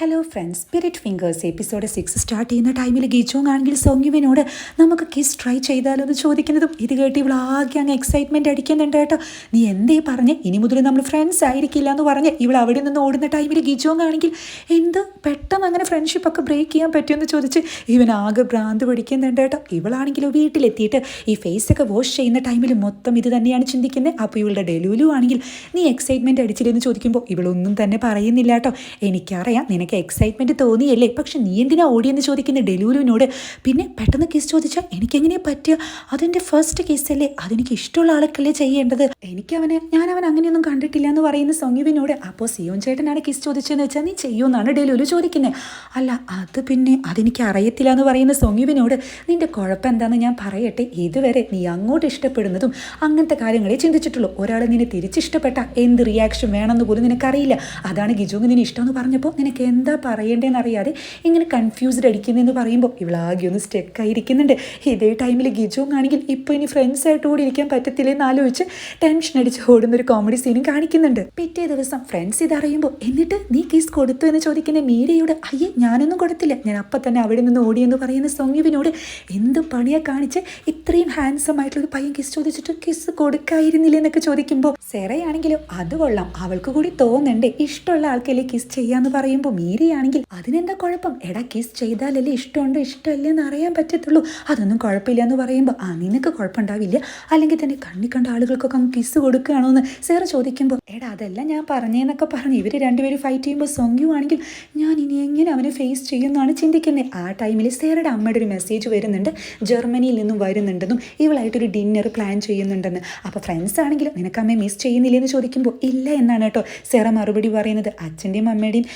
Hello friends spirit fingers episode six start ചെയ്യുന്ന ടൈമിൽ ഗീച്ചോങ് ആണെങ്കിൽ സോങ്യുവിനോട് നമുക്ക് കിസ് ട്രൈ ചെയ്താലോ എന്ന് ചോദിക്കുന്നതും ഇത് കേട്ട് ഇവൾ ആകെ അങ്ങ് എക്സൈറ്റ്മെന്റ് അടിക്കുന്നുണ്ട് കേട്ടോ. നീ എന്തേ പറഞ്ഞ്? ഇനി മുതൽ നമ്മൾ ഫ്രണ്ട്സ് ആയിരിക്കില്ല എന്ന് പറഞ്ഞ് ഇവൾ അവിടെ നിന്ന് ഓടുന്ന ടൈമിൽ ഗീച്ചോങ് ആണെങ്കിൽ എന്ത് പെട്ടെന്ന് അങ്ങനെ ഫ്രണ്ട്ഷിപ്പ് ഒക്കെ ബ്രേക്ക് ചെയ്യാൻ പറ്റുമെന്ന് ചോദിച്ച് ഇവൻ ആകെ ഭ്രാന്ത് പിടിക്കുന്നുണ്ട് കേട്ടോ. ഇവളാണെങ്കിലും വീട്ടിലെത്തിയിട്ട് ഈ ഫേസ് ഒക്കെ വാഷ് ചെയ്യുന്ന ടൈമിൽ മൊത്തം ഇത് തന്നെയാണ് ചിന്തിക്കുന്നത് അപ്പോൾ ഇവളുടെ ഡെലുലു ആണെങ്കിൽ നീ എക്സൈറ്റ്മെന്റ് അടിച്ചില്ലെന്ന് ചോദിക്കുമ്പോൾ ഇവളൊന്നും തന്നെ പറയുന്നില്ല കേട്ടോ. എനിക്കറിയാം നിനക്ക് എക്സൈറ്റ്മെന്റ് തോന്നിയല്ലേ? പക്ഷെ നീ എന്തിനാ ഓടിയെന്ന് ചോദിക്കുന്ന ഡെലൂരുവിനോട്? പിന്നെ പെട്ടെന്ന് കേസ് ചോദിച്ചാൽ എനിക്കെങ്ങനെയാ പറ്റുക? അതെന്റെ ഫസ്റ്റ് കേസല്ലേ അതെനിക്ക് ഇഷ്ടമുള്ള ആൾക്കല്ലേ ചെയ്യേണ്ടത്? എനിക്ക് അവനെ ഞാൻ അവൻ അങ്ങനെയൊന്നും കണ്ടിട്ടില്ല എന്ന് പറയുന്ന സൗമ്യവിനോട് അപ്പോൾ സിയോൻ ചേട്ടനാണ് കിസ് ചോദിച്ചതെന്ന് വെച്ചാൽ നീ ചെയ്യുമെന്നാണ് ഡെലൂരു ചോദിക്കുന്നത് അല്ല അത് പിന്നെ അതെനിക്ക് അറിയത്തില്ല എന്ന് പറയുന്ന സൗമ്യവിനോട് നിന്റെ കുഴപ്പം എന്താണെന്ന് ഞാൻ പറയട്ടെ. ഇതുവരെ നീ അങ്ങോട്ട് ഇഷ്ടപ്പെടുന്നതും അങ്ങനത്തെ കാര്യങ്ങളെ ചിന്തിച്ചിട്ടുള്ളൂ. ഒരാൾ നിന്നെ തിരിച്ചിഷ്ടപ്പെട്ട എന്ത് റിയാക്ഷൻ വേണമെന്ന് പോലും നിനക്കറിയില്ല. അതാണ് ഗിജുങ് നിന്നെ ഇഷ്ടമെന്ന് പറഞ്ഞപ്പോൾ നിനക്ക് എന്താ പറയേണ്ടതെന്ന് അറിയാതെ ഇങ്ങനെ കൺഫ്യൂസ്ഡ് അടിക്കുന്നതെന്ന് പറയുമ്പോൾ ഇവളാകെ ഒന്ന് സ്റ്റെക്കായിരിക്കുന്നുണ്ട് ഇതേ ടൈമിൽ ഗിജോങ് ആണെങ്കിൽ ഇപ്പോൾ ഇനി ഫ്രണ്ട്സ് ആയിട്ട് കൂടി ഇരിക്കാൻ പറ്റത്തില്ലെന്ന് ആലോചിച്ച് ടെൻഷൻ അടിച്ച് ഓടുന്ന ഒരു കോമഡി സീനും കാണിക്കുന്നുണ്ട്. പിറ്റേ ദിവസം ഫ്രണ്ട്സ് ഇതറിയുമ്പോൾ എന്നിട്ട് നീ കിസ് കൊടുത്തു എന്ന് ചോദിക്കുന്ന മീരയോട് അയ്യേ ഞാനൊന്നും കൊടുത്തില്ല. ഞാൻ അപ്പം തന്നെ അവിടെ നിന്ന് ഓടിയെന്ന് പറയുന്ന സൊങ്യുവിനോട് എന്ത് പണിയാ കാണിച്ച് ഇത്രയും ഹാൻസം ആയിട്ടുള്ള ഒരു പയ്യൻ കിസ് ചോദിച്ചിട്ട് കിസ് കൊടുക്കായിരുന്നില്ല എന്നൊക്കെ ചോദിക്കുമ്പോൾ സെറയാണെങ്കിലും അത് കൊള്ളാം. അവൾക്ക് കൂടി തോന്നണ്ടേ. ഇഷ്ടമുള്ള ആൾക്കല്ലേ കിസ് ചെയ്യാന്ന് പറയുമ്പോൾ മീരയാണെങ്കിൽ അതിനെന്താ കുഴപ്പം? എടാ കിസ് ചെയ്താലല്ലേ ഇഷ്ടമുണ്ടോ? ഇഷ്ടമല്ലേ എന്ന് അറിയാൻ പറ്റത്തുള്ളൂ. അതൊന്നും കുഴപ്പമില്ല എന്ന് പറയുമ്പോൾ ആ നിനക്ക് കുഴപ്പമുണ്ടാവില്ല. അല്ലെങ്കിൽ തന്നെ കണ്ണി കണ്ട ആളുകൾക്കൊക്കെ അങ്ങ് കിസ് കൊടുക്കുകയാണോ എന്ന്? സാറ് ചോദിക്കുമ്പോൾ എടാ അതല്ല ഞാൻ പറഞ്ഞേന്നൊക്കെ പറഞ്ഞ്. ഇവർ രണ്ടുപേരും ഫൈറ്റ് ചെയ്യുമ്പോൾ സൊങ്യു ആണെങ്കിൽ ഞാൻ ഇനി എങ്ങനെ അവനെ ഫേസ് ചെയ്യുമെന്നാണ് ചിന്തിക്കുന്നത് ആ ടൈമിൽ സേറയുടെ അമ്മയുടെ ഒരു മെസ്സേജ് വരുന്നുണ്ട്. ജർമ്മനിയിൽ നിന്നും വരുന്നുണ്ടെന്നും ഇവളായിട്ടൊരു ഡിന്നർ പ്ലാൻ ചെയ്യുന്നുണ്ടെന്ന്. അപ്പോൾ ഫ്രണ്ട്സ് ആണെങ്കിൽ നിനക്ക് അമ്മയെ മിസ് ചെയ്യുന്നില്ലെന്ന് ചോദിക്കുമ്പോൾ ഇല്ല എന്നാണ് കേട്ടോ സെറ മറുപടി പറയുന്നത്. അച്ഛന്റെയും അമ്മയുടെയും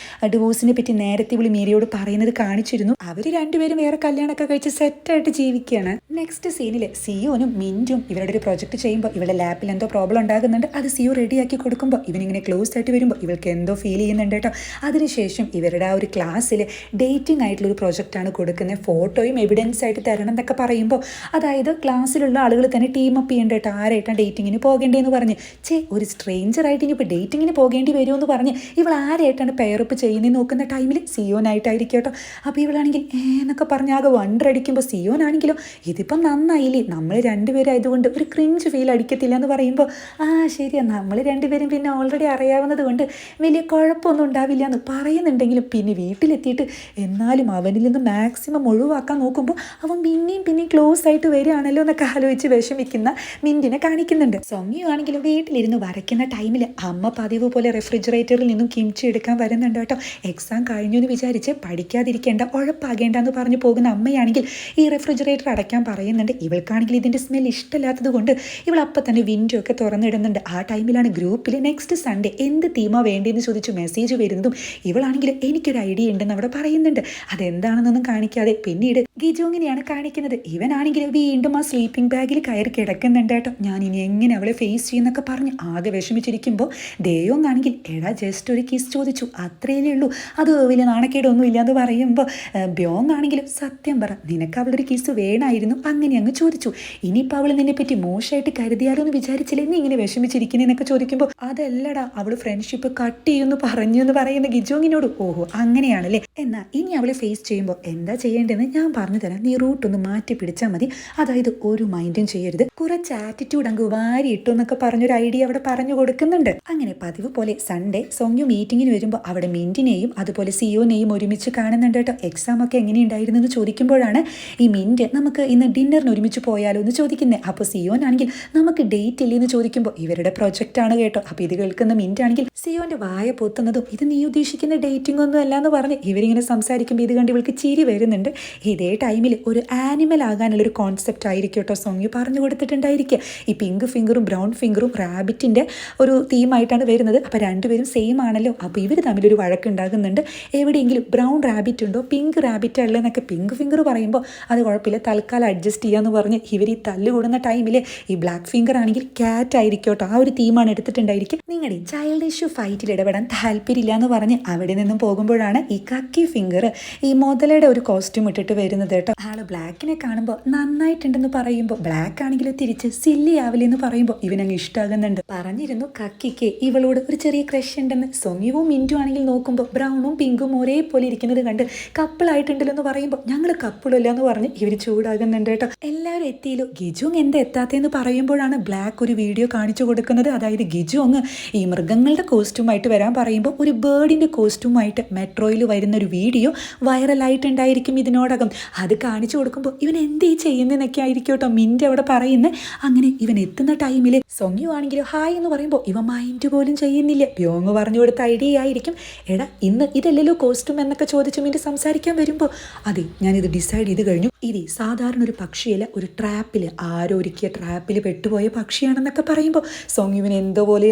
ഡിവോഴ്സിനെ പറ്റി നേരത്തെ വിളി മീരയോട് പറയുന്നത് കാണിച്ചിരുന്നു. അവർ രണ്ടുപേരും വേറെ കല്യാണമൊക്കെ കഴിച്ച് സെറ്റായിട്ട് ജീവിക്കുകയാണ്. നെക്സ്റ്റ് സീനിൽ സിയോനും മിന്റും ഇവരുടെ ഒരു പ്രൊജക്ട് ചെയ്യുമ്പോൾ ഇവളുടെ ലാപ്പിൽ എന്തോ പ്രോബ്ലം ഉണ്ടാകുന്നുണ്ട്. അത് സിയോ റെഡിയാക്കി കൊടുക്കുമ്പോൾ ഇവനിങ്ങനെ ക്ലോസ് ആയിട്ട് വരുമ്പോൾ ഇവൾക്ക് എന്തോ ഫീൽ ചെയ്യുന്നുണ്ട് കേട്ടോ. അതിനുശേഷം ഇവരുടെ ആ ഒരു ക്ലാസ്സിൽ ഡേറ്റിംഗ് ആയിട്ടുള്ള ഒരു പ്രൊജക്റ്റാണ് കൊടുക്കുന്നത്. ഫോട്ടോയും എവിഡൻസ് ആയിട്ട് തരണം എന്നൊക്കെ പറയുമ്പോൾ അതായത് ക്ലാസ്സിലുള്ള ആളുകൾ തന്നെ ടീം അപ്പ് ചെയ്യേണ്ട കേട്ടോ. ആരായിട്ടാണ് ഡേറ്റിങ്ങിന് പോകേണ്ടതെന്ന് പറഞ്ഞ്. ചേ ഒരു സ്ട്രേഞ്ചറായിട്ട് ഇനിയിപ്പോൾ ഡേറ്റിങ്ങിന് പോകേണ്ടി വരുമെന്ന് പറഞ്ഞ് ഇവൾ ആരായിട്ടാണ് പെയറപ്പ് ചെയ്യുന്നത് നോക്കുന്ന ടൈമിൽ സിയോനായിട്ടായിരിക്കും കേട്ടോ. അപ്പോൾ ഇവളാണെങ്കിൽ എന്നൊക്കെ പറഞ്ഞ് ആകെ വണ്ടർ അടിക്കുമ്പോൾ സിയോനാണെങ്കിലോ ഇതിപ്പം നന്നായില്ലേ? നമ്മൾ രണ്ടുപേരും ആയതുകൊണ്ട് ഒരു ക്രിഞ്ച് ഫീൽ അടിക്കത്തില്ല എന്ന് പറയുമ്പോൾ ആ ശരിയാണ് നമ്മൾ രണ്ടുപേരും പിന്നെ ഓൾറെഡി അറിയാവുന്നത് കൊണ്ട് വലിയ കുഴപ്പമൊന്നും ഉണ്ടാവില്ല എന്ന് പറയുന്നുണ്ടെങ്കിലും പിന്നെ വീട്ടിലെത്തിയിട്ട് എന്നാലും അവനിൽ നിന്ന് മാക്സിമം ഒഴിവാക്കാൻ നോക്കുമ്പോൾ അവൻ പിന്നെയും പിന്നെയും ക്ലോസ് ആയിട്ട് വരികയാണല്ലോ എന്നൊക്കെ ആലോചിച്ച് വിഷമിക്കുന്ന മിന്റിനെ കാണിക്കുന്നുണ്ട്. സൊങ്ങിയു വീട്ടിലിരുന്ന് വരയ്ക്കുന്ന ടൈമിൽ അമ്മ പതിവ് പോലെ റെഫ്രിജറേറ്ററിൽ നിന്നും കിംച്ചി എടുക്കാൻ വരുന്നുണ്ട് കേട്ടോ. എക്സാം കഴിഞ്ഞു എന്ന് വിചാരിച്ച് പഠിക്കാതിരിക്കേണ്ട ഉഴപ്പാകേണ്ട എന്ന് പറഞ്ഞു പോകുന്ന അമ്മയാണെങ്കിൽ ഈ റെഫ്രിജറേറ്റർ അടയ്ക്കാൻ പറയുന്നുണ്ട്. ഇവൾക്കാണെങ്കിൽ ഇതിന്റെ സ്മെൽ ഇഷ്ടമില്ലാത്തത് കൊണ്ട് ഇവൾ അപ്പം തന്നെ വിൻഡോ ഒക്കെ തുറന്നിടുന്നുണ്ട്. ആ ടൈമിലാണ് ഗ്രൂപ്പിൽ നെക്സ്റ്റ് സൺഡേ എന്ത് തീമാ വേണ്ടിയെന്ന് ചോദിച്ച് മെസ്സേജ് വരുന്നതും ഇവളാണെങ്കിൽ എനിക്കൊരു ഐഡിയ ഉണ്ടെന്ന് അവിടെ പറയുന്നുണ്ട്. അതെന്താണെന്നൊന്നും കാണിക്കാതെ പിന്നീട് ഗിജോങ്ങിനെയാണ് കാണിക്കുന്നത്. ഇവനാണെങ്കിൽ വീണ്ടും ആ സ്ലീപ്പിംഗ് ബാഗിൽ കയറി കിടക്കുന്നുണ്ട് കേട്ടോ. ഞാൻ ഇനി എങ്ങനെ അവളെ ഫേസ് ചെയ്യുന്നൊക്കെ പറഞ്ഞ് ആകെ വിഷമിച്ചിരിക്കുമ്പോൾ ദേയോങ് ആണെങ്കിൽ എടാ ജസ്റ്റ് ഒരു കിസ് ചോദിച്ചു. അത്രയേ ഉള്ളൂ. അത് വലിയ നാണക്കേടൊന്നും ഇല്ലാന്ന് പറയുമ്പോൾ ബ്യോങ് ആണെങ്കിലും സത്യം പറ നിനക്ക് അവളൊരു കിസ് വേണമായിരുന്നു അങ്ങനെ അങ്ങ് ചോദിച്ചു. ഇനിയിപ്പോൾ അവൾ നിന്നെ പറ്റി മോശമായിട്ട് കരുതിയാലോ എന്ന് വിചാരിച്ചില്ലേ? നീ ഇങ്ങനെ വിഷമിച്ചിരിക്കുന്നതെന്നൊക്കെ ചോദിക്കുമ്പോൾ അതല്ലടാ അവൾ ഫ്രണ്ട്ഷിപ്പ് കട്ട് ചെയ്യുമെന്ന് പറഞ്ഞു എന്ന് പറയുന്ന ഗിജോങ്ങിനോട് ഓഹോ അങ്ങനെയാണല്ലേ. എന്നാൽ ഇനി അവളെ ഫേസ് ചെയ്യുമ്പോൾ എന്താ ചെയ്യേണ്ടതെന്ന് ഞാൻ പറഞ്ഞു തരാം. നീ റൂട്ട് ഒന്ന് മാറ്റി പിടിച്ചാൽ മതി. അതായത് ഒരു മൈൻഡും ചെയ്യരുത്. കുറച്ച് ആറ്റിറ്റ്യൂഡ് അങ്ങ് വാരി ഇട്ടു എന്നൊക്കെ പറഞ്ഞൊരു ഐഡിയ അവിടെ പറഞ്ഞു കൊടുക്കുന്നുണ്ട്. അങ്ങനെ പതിവ് പോലെ സൺഡേ സോങ്യു മീറ്റിങ്ങിന് വരുമ്പോൾ അവിടെ മിന്റിനെയും അതുപോലെ സിയോനെയും ഒരുമിച്ച് കാണുന്നുണ്ട് കേട്ടോ. എക്സാം ഒക്കെ എങ്ങനെയുണ്ടായിരുന്നു എന്ന് ചോദിക്കുമ്പോഴാണ് ഈ മിന്റ് നമുക്ക് ഇന്ന് ഡിന്നറിന് ഒരുമിച്ച് പോയാലോ എന്ന് ചോദിക്കുന്നത് അപ്പോൾ സിയോനാണെങ്കിൽ നമുക്ക് ഡേറ്റ് ഇല്ലേ എന്ന് ചോദിക്കുമ്പോൾ ഇവരുടെ പ്രൊജക്റ്റ് ആണ് കേട്ടോ. അപ്പോൾ ഇത് കേൾക്കുന്ന മിന്റ് ആണെങ്കിൽ സിയോന്റെ വായ പൊത്തുന്നതും ഇത് നീ ഉദ്ദേശിക്കുന്ന ഡേറ്റിംഗ് ഒന്നും അല്ല എന്ന് പറഞ്ഞ് ഇവരിങ്ങനെ സംസാരിക്കുമ്പോൾ ഇത് കണ്ട് ഇവൾക്ക് ചിരി വരുന്നുണ്ട്. ഇതേ ടൈമിൽ ഒരു ആനിമൽ ആകാനുള്ള ഒരു കോൺസെപ്റ്റ് ആയിരിക്കും കേട്ടോ സോങ് പറഞ്ഞു കൊടുത്തിട്ടുണ്ടായിരിക്കുക. ഈ പിങ്ക് ഫിംഗറും ബ്രൗൺ ഫിംഗറും റാബിറ്റിന്റെ ഒരു തീമായിട്ടാണ് വരുന്നത്. അപ്പോൾ രണ്ടുപേരും സെയിം ആണല്ലോ. അപ്പോൾ ഇവർ തമ്മിലൊരു വഴക്കുണ്ടാകുന്നുണ്ട് എവിടെയെങ്കിലും ബ്രൗൺ റാബിറ്റ് ഉണ്ടോ പിങ്ക് റാബിറ്റ് ഉള്ളതെന്നൊക്കെ പിങ്ക് ഫിംഗർ പറയുമ്പോൾ അത് കുഴപ്പമില്ല. തൽക്കാലം അഡ്ജസ്റ്റ് ചെയ്യാന്ന് പറഞ്ഞ് ഇവർ ഈ തല്ല് കൂടുന്ന ടൈമിൽ ഈ ബ്ലാക്ക് ഫിംഗർ ആണെങ്കിൽ ക്യാറ്റ് ആയിരിക്കും കേട്ടോ. ആ ഒരു തീമാണ് എടുത്തിട്ടുണ്ടായിരിക്കും. നിങ്ങളുടെ ചൈൽഡ് ഇഷ്യൂ ഫൈറ്റിൽ ഇടപെടാൻ താല്പര്യമില്ല എന്ന് പറഞ്ഞ് അവിടെ നിന്നും പോകുമ്പോഴാണ് ഈ കക്കി ഫിംഗർ ഈ മുതലയുടെ ഒരു കോസ്റ്റ്യൂം ഇട്ടിട്ട് വരുന്നത് കേട്ടോ. ആൾ ബ്ലാക്കിനെ കാണുമ്പോൾ നന്നായിട്ടുണ്ടെന്ന് പറയുമ്പോൾ ബ്ലാക്ക് ആണെങ്കിൽ തിരിച്ച് സില്ലി ആവില്ല എന്ന് പറയുമ്പോൾ ഇവനങ്ങ് ഇഷ്ടമാകുന്നുണ്ട് പറഞ്ഞിരുന്നു കക്കിക്ക് ഇവളോട് ഒരു ചെറിയ ക്രഷ് ഉണ്ടെന്ന്. സൊങ്ങിവും മിന്റു ആണെങ്കിൽ നോക്കുമ്പോൾ ബ്രൗൺ ബ്രൗണും പിങ്കും ഒരേപോലെ ഇരിക്കുന്നത് കണ്ട് കപ്പിളായിട്ടുണ്ടല്ലോ എന്ന് പറയുമ്പോൾ ഞങ്ങൾ കപ്പിളില്ല എന്ന് പറഞ്ഞ് ഇവർ ചൂടാകുന്നുണ്ട് കേട്ടോ. എല്ലാവരും എത്തിയല്ലോ ഗിജു എന്താ എത്താത്തതെന്ന് പറയുമ്പോഴാണ് ബ്ലാക്ക് ഒരു വീഡിയോ കാണിച്ചു കൊടുക്കുന്നത്. അതായത് ഗിജു അങ്ങ് ഈ മൃഗങ്ങളുടെ കോസ്റ്റ്യൂമായിട്ട് വരാൻ പറയുമ്പോൾ ഒരു ബേർഡിന്റെ കോസ്റ്റ്യൂമായിട്ട് മെട്രോയിൽ വരുന്ന ഒരു വീഡിയോ വൈറലായിട്ടുണ്ടായിരിക്കും ഇതിനോടകം. അത് കാണിച്ചു കൊടുക്കുമ്പോൾ ഇവൻ എന്തേ ചെയ്യുന്നതെന്നൊക്കെ ആയിരിക്കും കേട്ടോ മിന്റ് അവിടെ പറയുന്നത് അങ്ങനെ ഇവൻ എത്തുന്ന ടൈമിൽ സൊങ്യു ആണെങ്കിലും ഹായ് എന്ന് പറയുമ്പോൾ ഇവ മൈൻഡ് പോലും ചെയ്യുന്നില്ല. പ്യോങ് പറഞ്ഞു കൊടുത്ത ഐഡിയ ആയിരിക്കും. എടാ ഇന്ന് ഇതല്ലല്ലോ കോസ്റ്റ്യൂം എന്നൊക്കെ ചോദിച്ചു മിന്റെ സംസാരിക്കാൻ വരുമ്പോൾ അതെ ഞാനിത് ഡിസൈഡ് ചെയ്ത് കഴിഞ്ഞു. ഇത് സാധാരണ ഒരു പക്ഷിയല്ല ഒരു ട്രാപ്പിൽ ആരോ ഒരുക്കിയ ട്രാപ്പിൽ പെട്ടുപോയ പക്ഷിയാണെന്നൊക്കെ പറയുമ്പോൾ സോങ്യുവിന് എന്തോ പോലെ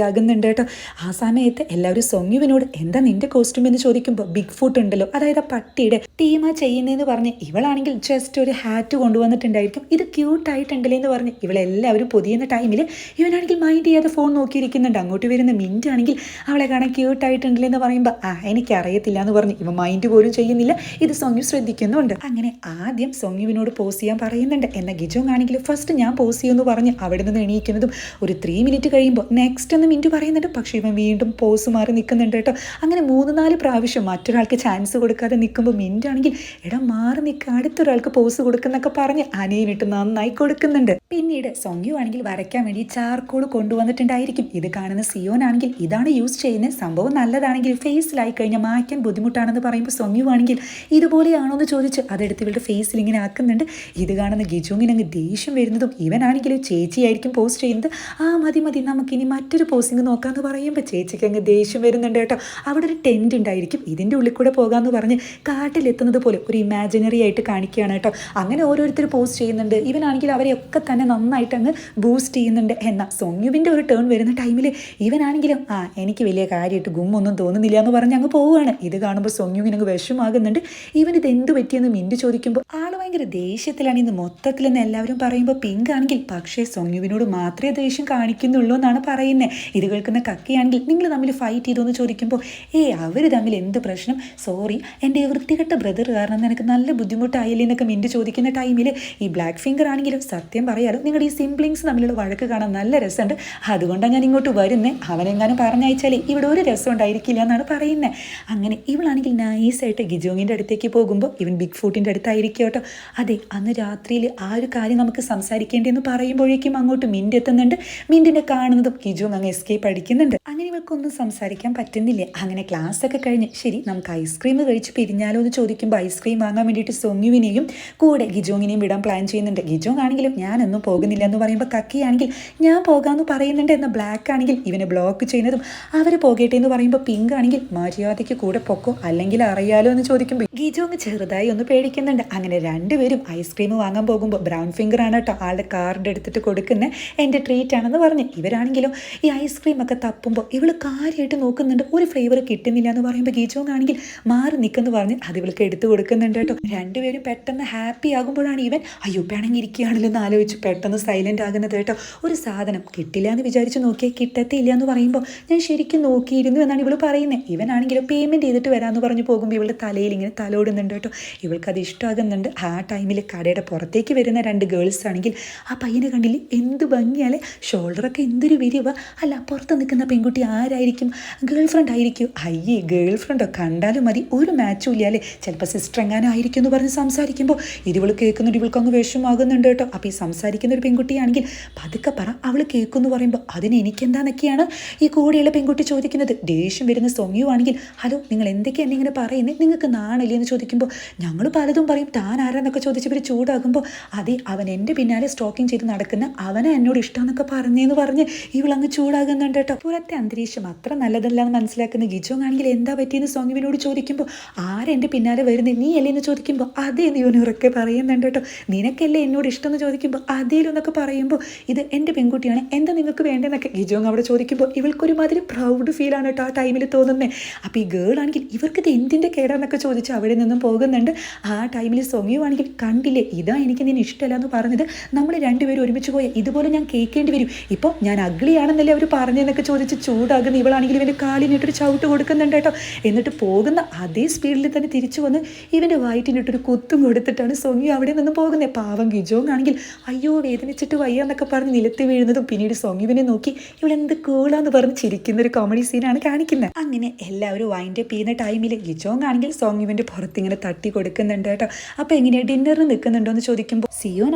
കേട്ടോ. ആ സമയത്ത് എല്ലാവരും സോങ്യുവിനോട് എന്താ നിന്റെ കോസ്റ്റ്യൂം എന്ന് ചോദിക്കുമ്പോൾ ബിഗ് ഫുട്ട് ഉണ്ടല്ലോ. അതായത് ആ പട്ടിയുടെ ടീമാ ചെയ്യുന്നതെന്ന് പറഞ്ഞ് ഇവളാണെങ്കിൽ ജസ്റ്റ് ഒരു ഹാറ്റ് കൊണ്ടുവന്നിട്ടുണ്ടായിരിക്കും. ഇത് ക്യൂട്ടായിട്ടുണ്ടല്ലേ എന്ന് പറഞ്ഞ് ഇവളെല്ലാവരും പൊതിയുന്ന ടൈമിൽ ഇവനാണെങ്കിൽ മൈൻഡ് ചെയ്യാതെ ഫോൺ നോക്കിയിരിക്കുന്നുണ്ട്. അങ്ങോട്ട് വരുന്ന മിന്റ് ആണെങ്കിൽ അവളെ കാണാൻ ക്യൂട്ടായിട്ടുണ്ടല്ലേ എന്ന് പറയുമ്പോൾ ആ എനിക്കറിയത്തില്ല എന്ന് പറഞ്ഞ് ഇവ മൈൻഡ് പോലും ചെയ്യുന്നില്ല. ഇത് സോങ്യു ശ്രദ്ധിക്കുന്നുണ്ട് അങ്ങനെ ആദ്യം സോങ്യുവിനോട് പോസ് ചെയ്യാൻ പറയുന്നുണ്ട്. എന്നാൽ ഗിജോങ് ആണെങ്കിൽ ഫസ്റ്റ് ഞാൻ പോസ് ചെയ്യുമെന്ന് പറഞ്ഞ് അവിടെ നിന്ന് എണീക്കുന്നതും ഒരു ത്രീ മിനിറ്റ് കഴിയുമ്പോൾ നെക്സ്റ്റ് എന്ന് മിനിറ്റ് പറയുന്നുണ്ട്. പക്ഷേ ഇവൻ വീണ്ടും പോസ് മാറി നിൽക്കുന്നുണ്ട് കേട്ടോ. അങ്ങനെ മൂന്ന് നാല് പ്രാവശ്യം മറ്റൊരാൾക്ക് ചാൻസ് കൊടുക്കാതെ നിൽക്കുമ്പോൾ മിനിറ്റ് ആണെങ്കിൽ എടാ മാറി നിൽക്കുക അടുത്തൊരാൾക്ക് പോസ് കൊടുക്കുന്നൊക്കെ പറഞ്ഞ് അനിയനിട്ട് നന്നായി കൊടുക്കുന്നുണ്ട്. പിന്നീട് സൊങ്യു ആണെങ്കിൽ വരയ്ക്കാൻ വേണ്ടി ചാർക്കോൾ കൊണ്ടുവന്നിട്ടുണ്ടായിരിക്കും. ഇത് കാണുന്ന സിയോൻ ആണെങ്കിൽ ഇതാണ് യൂസ് ചെയ്യുന്ന സംഭവം നല്ലതാണെങ്കിൽ ഫേസിലായി കഴിഞ്ഞാൽ മായ്ക്കാൻ ബുദ്ധിമുട്ടാണെന്ന് പറയുമ്പോൾ സൊങ്യു ആണെങ്കിൽ ഇതുപോലെയാണോ എന്ന് ചോദിച്ച് അതെടുത്ത് ഇവളുടെ ഫേസിൽ ഇങ്ങനെ ആക്കുന്നുണ്ട്. ഇത് കാണുന്ന ഗിജുങ്ങിന് അങ്ങ് ദേഷ്യം വരുന്നതും ഇവനാണെങ്കിൽ ചേച്ചിയായിരിക്കും പോസ്റ്റ് ചെയ്യുന്നത്. ആ മതി മതി നമുക്കിനി മറ്റൊരു പോസ്റ്റിംഗ് നോക്കാമെന്ന് പറയുമ്പോൾ ചേച്ചിക്ക് അങ്ങ് ദേഷ്യം വരുന്നുണ്ട് കേട്ടോ. അവിടെ ഒരു ടെന്റ് ഉണ്ടായിരിക്കും. ഇതിന്റെ ഉള്ളിൽ കൂടെ പോകാമെന്ന് പറഞ്ഞ് കാട്ടിലെത്തുന്നത് പോലെ ഒരു ഇമാജിനറി ആയിട്ട് കാണിക്കുകയാണ് കേട്ടോ. അങ്ങനെ ഓരോരുത്തർ പോസ്റ്റ് ചെയ്യുന്നുണ്ട്. ഇവനാണെങ്കിൽ അവരെയൊക്കെ തന്നെ നന്നായിട്ട് അങ്ങ് ബൂസ്റ്റ് ചെയ്യുന്നുണ്ട്. എന്നാൽ സോങ്യുവിന്റെ ഒരു ടേൺ വരുന്ന ടൈമിൽ ഇവനാണെങ്കിലും ആ എനിക്ക് വലിയ കാര്യമായിട്ട് ഗുമ്മൊന്നും തോന്നുന്നില്ല എന്ന് പറഞ്ഞ് അങ്ങ് പോവുകയാണ്. ഇത് കാണുമ്പോൾ സോങ്യുവിന് അങ്ങ് വിഷമാകുന്നുണ്ട്. ഇവൻ ഇത് എന്ത് പറ്റിയെന്ന് മിന്റ് ചോദിക്കുമ്പോൾ ആൾ ഭയങ്കര ദേഷ്യത്തിലാണ് ഇന്ന് മൊത്തത്തിലെന്ന് എല്ലാവരും പറയുമ്പോൾ പിങ്ക് ആണെങ്കിൽ പക്ഷേ സൊങ്യുവിനോട് മാത്രമേ ദേഷ്യം കാണിക്കുന്നുള്ളൂ എന്നാണ് പറയുന്നത് ഇത് കേൾക്കുന്ന കക്കിയാണെങ്കിൽ നിങ്ങൾ തമ്മിൽ ഫൈറ്റ് ചെയ്തു എന്ന് ചോദിക്കുമ്പോൾ ഏ അവർ തമ്മിൽ എന്ത് പ്രശ്നം? സോറി എന്റെ വൃത്തികെട്ട ബ്രദർ കാരണം നിനക്ക് നല്ല ബുദ്ധിമുട്ടായില്ലേ എന്നൊക്കെ മിന്റ് ചോദിക്കുന്ന ടൈമിൽ ഈ ബ്ലാക്ക് ഫിംഗർ ആണെങ്കിലും സത്യം പറയാലോ നിങ്ങളുടെ ഈ സിംപ്ലിങ്സ് തമ്മിലുള്ള വഴക്ക് കാണാൻ നല്ല രസമുണ്ട്. അതുകൊണ്ടാണ് ഞാൻ ഇങ്ങോട്ട് വരുന്നത് അവനെങ്ങാനും പറഞ്ഞയച്ചാലേ ഇവിടെ ഒരു രസം ഉണ്ടായിരിക്കില്ല എന്നാണ് പറയുന്നത് അങ്ങനെ ഇവളാണെങ്കിൽ നൈസായിട്ട് ഗിജോങ്ങിന്റെ അടുത്തേക്ക് പോകുമ്പോൾ ഇവൻ ബിഗ് ഫൂട്ടിന്റെ അടുത്തായിരിക്കും കേട്ടോ. അതെ അന്ന് രാത്രിയിൽ ആ ഒരു കാര്യം നമുക്ക് സംസാരിക്കേണ്ടതെന്ന് പറയുമ്പോഴേക്കും അങ്ങോട്ട് മിന്റ് എത്തുന്നുണ്ട്. മിന്റിനെ കാണുന്നതും ഗിജോങ് അങ്ങ് എസ്കേപ്പ് അടിക്കുന്നുണ്ട്. അങ്ങനെ ഇവർക്കൊന്നും സംസാരിക്കാൻ പറ്റുന്നില്ല? അങ്ങനെ ക്ലാസ് ഒക്കെ കഴിഞ്ഞ് ശരി നമുക്ക് ഐസ്ക്രീം കഴിച്ച് പിരിഞ്ഞാലോ എന്ന് ചോദിക്കുമ്പോൾ ഐസ്ക്രീം വാങ്ങാൻ വേണ്ടിയിട്ട് സൊങ്യുവിനെയും കൂടെ ഗിജോങ്ങിനെയും വിടാൻ പ്ലാൻ ചെയ്യുന്നുണ്ട്. ഗിജോങ് ആണെങ്കിലും ഞാനൊന്നും പോകുന്നില്ല എന്ന് പറയുമ്പോൾ കക്കിയാണെങ്കിൽ ഞാൻ പോകാമെന്ന് പറയുന്നുണ്ട് എന്ന ബ്ലാക്ക് ആണെങ്കിൽ ഇവനെ ബ്ലോക്ക് ചെയ്യുന്നതും അവർ പോകട്ടെ എന്ന് പറയുമ്പോൾ പിങ്ക് ആണെങ്കിൽ മര്യാദയ്ക്ക് കൂടെ പൊക്കോ അല്ലെങ്കിൽ അറിയാലോ എന്ന് ചോദിക്കുമ്പോൾ ഗിജോങ് ചെറുതായി ഒന്ന് പേടിക്കുന്നുണ്ട്. അങ്ങനെ രണ്ടുപേരും ഐസ്ക്രീം വാങ്ങാൻ പോകുമ്പോൾ ബ്രൗൺ ഫിംഗർ ആണ് കേട്ടോ ആളുടെ കാർഡ് എടുത്തിട്ട് കൊടുക്കുന്നത് എന്റെ ട്രീറ്റ് ആണെന്ന് പറഞ്ഞ്. ഇവരാണെങ്കിലും ഈ ഐസ്ക്രീം ഒക്കെ തപ്പുമ്പോൾ ഇവൾ കാര്യമായിട്ട് നോക്കുന്നുണ്ട്. ഒരു ഫ്ലേവർ കിട്ടുന്നില്ല എന്ന് പറയുമ്പോൾ ഗീജോങ് ആണെങ്കിൽ മാറി നിൽക്കുന്നു പറഞ്ഞ് അത് ഇവൾക്ക് എടുത്തു കൊടുക്കുന്നുണ്ട് കേട്ടോ രണ്ടുപേരും പെട്ടെന്ന് ഹാപ്പി ആകുമ്പോഴാണ് ഇവൻ അയ്യോ പിണങ്ങിയിരിക്കുകയാണല്ലോ എന്ന് ആലോചിച്ച് പെട്ടെന്ന് സൈലന്റ് ആകുന്നത് കേട്ടോ ഒരു സാധനം കിട്ടില്ല എന്ന് വിചാരിച്ച് നോക്കിയാൽ കിട്ടത്തില്ല എന്ന് പറയുമ്പോൾ ഞാൻ ശരിക്കും നോക്കിയിരുന്നു എന്നാണ് ഇവൾ പറയുന്നത് ഇവനാണെങ്കിലും പേയ്മെന്റ് ചെയ്തിട്ട് വരാമെന്ന് പറഞ്ഞു പോകുമ്പോൾ ഇവളുടെ തലയിൽ ഇങ്ങനെ തലോടുന്നുണ്ട് കേട്ടോ ഇവൾക്കത് ഇഷ്ടമാകുന്നുണ്ട്. ആ ടൈമിൽ കടയുടെ പുറത്തേക്ക് വരുന്ന രണ്ട് ഗേൾസ് ആണെങ്കിൽ ആ പയ്യനെ കണ്ടില്ലേ? എന്ത് ഭംഗിയാലേ ഷോൾഡറൊക്കെ എന്തൊരു വിരിവ. അല്ല പുറത്ത് നിൽക്കുന്ന പെൺകുട്ടി ആരായിരിക്കും? ഗേൾ ഫ്രണ്ട് ആയിരിക്കും. അയ്യേ ഗേൾ ഫ്രണ്ടോ കണ്ടാലും മതി. ഒരു മാച്ചും ഇല്ല അല്ലേ ചിലപ്പോൾ സിസ്റ്റർ എങ്ങാനും ആയിരിക്കും എന്ന് പറഞ്ഞ് സംസാരിക്കുമ്പോൾ ഇരുവൾ കേൾക്കുന്നുണ്ട് ഇവൾക്ക് അങ്ങ് വിഷമാകുന്നുണ്ട് കേട്ടോ. അപ്പോൾ ഈ സംസാരിക്കുന്ന ഒരു പെൺകുട്ടിയാണെങ്കിൽ പതുക്കെ പറ. അവൾ കേൾക്കുമെന്ന് പറയുമ്പോൾ അതിന് എനിക്കെന്താന്നൊക്കെയാണ് ഈ കൂടെയുള്ള പെൺകുട്ടി ചോദിക്കുന്നത്? ദേഷ്യം വരുന്ന സൊമ്യു ആണെങ്കിൽ ഹലോ നിങ്ങൾ എന്തൊക്കെയാണ് ഇങ്ങനെ പറയുന്നത് നിങ്ങൾക്ക് നാണല്ലേ? എന്ന് ചോദിക്കുമ്പോൾ ഞങ്ങൾ പലതും പറയും. താൻ ആരാന്നൊക്കെ ചോദിച്ച് ഇവർ ചൂടാകുമ്പോൾ അതെ അവൻ എന്റെ പിന്നാലെ സ്റ്റോക്കിംഗ് ചെയ്ത് നടക്കുന്ന അവനെ എന്നോട് ഇഷ്ടമെന്നൊക്കെ പറഞ്ഞേന്ന് പറഞ്ഞ് ഇവളങ്ങ് ചൂടാകുന്നുണ്ട് കേട്ടോ പുറത്തെ അന്തരീക്ഷം അത്ര നല്ലതല്ല എന്ന് മനസ്സിലാക്കുന്ന ഗിജോങ് ആണെങ്കിൽ എന്താ പറ്റിയെന്ന് സോങ്ങിവിനോട് ചോദിക്കുമ്പോൾ ആരെന്റെ പിന്നാലെ വരുന്നത് നീ അല്ലേ? എന്ന് ചോദിക്കുമ്പോൾ അതേ നീ ഉറക്കെ പറയുന്നുണ്ട് കേട്ടോ. നിനക്കല്ലേ എന്നോട് ഇഷ്ടമെന്ന്? ചോദിക്കുമ്പോൾ അതേലൊന്നൊക്കെ പറയുമ്പോൾ ഇത് എന്റെ പെൺകുട്ടിയാണ്. എന്താ നിങ്ങൾക്ക് വേണ്ടതെന്നൊക്കെ? ഗിജോങ് അവിടെ ചോദിക്കുമ്പോൾ ഇവൾക്കൊരുമാതിരി പ്രൗഡ് ഫീലാണ് കേട്ടോ ആ ടൈമിൽ തോന്നുന്നത് അപ്പോൾ ഈ ഗേൾ ആണെങ്കിൽ ഇവർക്ക് ഇത് എന്തിന്റെ കേടാന്നൊക്കെ ചോദിച്ച് അവിടെ നിന്നും പോകുന്നുണ്ട്. ആ ടൈമിൽ സൊങ്ങിയു ആണെങ്കിൽ കണ്ടില്ലേ ഇതാ എനിക്ക് നിന്നെ ഇഷ്ടമല്ല എന്ന് പറഞ്ഞത് നമ്മൾ രണ്ടുപേരും ഒരുമിച്ച് പോയി ഇതുപോലെ ഞാൻ കേൾക്കേണ്ടി വരും. ഇപ്പോൾ ഞാൻ അഗ്ലിയാണെന്നല്ലേ അവർ പറഞ്ഞതെന്നൊക്കെ ചോദിച്ച് ചൂടാകുന്ന. ഇവളാണെങ്കിൽ ഇവന്റെ കാലിനിട്ടൊരു ചവിട്ട് കൊടുക്കുന്നുണ്ട് കേട്ടോ. എന്നിട്ട് പോകുന്ന അതേ സ്പീഡിൽ തന്നെ തിരിച്ചു വന്ന് ഇവന്റെ വയറ്റിനിട്ടൊരു കുത്തും കൊടുത്തിട്ടാണ് സോങ്ങി അവിടെ നിന്ന് പോകുന്നത് പാവം ഗിജോങ് ആണെങ്കിൽ അയ്യോ വേദനിച്ചിട്ട് വയ്യ എന്നൊക്കെ പറഞ്ഞ് നിലത്ത് വീഴുന്നതും പിന്നീട് സോങ്ങിവിനെ നോക്കി ഇവളെന്ത് കൂളാന്ന് പറഞ്ഞ് ചിരിക്കുന്ന ഒരു കോമഡി സീനാണ് കാണിക്കുന്നത് അങ്ങനെ എല്ലാവരും വൈൻഡ് അപ്പ് ചെയ്യുന്ന ടൈമിൽ ഗിജോങ് ആണെങ്കിൽ സോങ്ങിവിന്റെ പുറത്ത് ഇങ്ങനെ തട്ടി കൊടുക്കുന്നുണ്ട് കേട്ടോ. അപ്പോൾ എങ്ങനെയാണ് ഡിന്നറിന് നിൽക്കുന്നുണ്ടോ എന്ന് ചോദിക്കുമ്പോൾ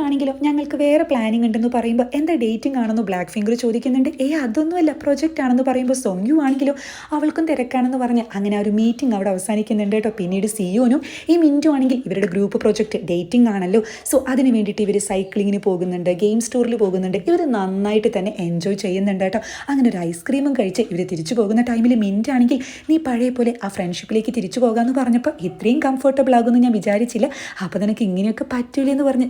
ആണെങ്കിലോ ഞങ്ങൾക്ക് വേറെ പ്ലാനിംഗ് ഉണ്ടെന്ന് പറയുമ്പോൾ എന്താ ഡേറ്റിംഗ് ആണെന്ന് ബ്ലാക്ക് ഫിംഗർ ചോദിക്കുന്നുണ്ട്. ഏ അതൊന്നുമല്ല പ്രൊജക്റ്റ് ആണെന്ന് പറയുമ്പോൾ സോങ്യു ആണെങ്കിലോ അവൾക്കും തിരക്കാണെന്ന് പറഞ്ഞ് അങ്ങനെ ഒരു മീറ്റിംഗ് അവിടെ അവസാനിക്കുന്നുണ്ട് കേട്ടോ. പിന്നീട് സിയോനും ഈ മിന്റു ആണെങ്കിൽ ഇവരുടെ ഗ്രൂപ്പ് പ്രൊജക്റ്റ് ഡേറ്റിംഗ് ആണല്ലോ. സോ അതിന് വേണ്ടിയിട്ട് ഇവർ സൈക്ലിങ്ങിന് പോകുന്നുണ്ട് ഗെയിം സ്റ്റോറിൽ പോകുന്നുണ്ട്. ഇവർ നന്നായിട്ട് തന്നെ എൻജോയ് ചെയ്യുന്നുണ്ട് കേട്ടോ. അങ്ങനെ ഒരു ഐസ്ക്രീമും കഴിച്ച് ഇവർ തിരിച്ചു പോകുന്ന ടൈമിൽ മിന്റ് ആണെങ്കിൽ നീ പഴയ പോലെ ആ ഫ്രണ്ട്ഷിപ്പിലേക്ക് തിരിച്ചു പോകാമെന്ന് പറഞ്ഞപ്പോൾ ഇത്രയും കംഫർട്ടബിൾ ആകുമെന്ന് ഞാൻ വിചാരിച്ചില്ല. അപ്പോൾ നിനക്ക് ഇങ്ങനെയൊക്കെ പറ്റൂലേ എന്ന് പറഞ്ഞ്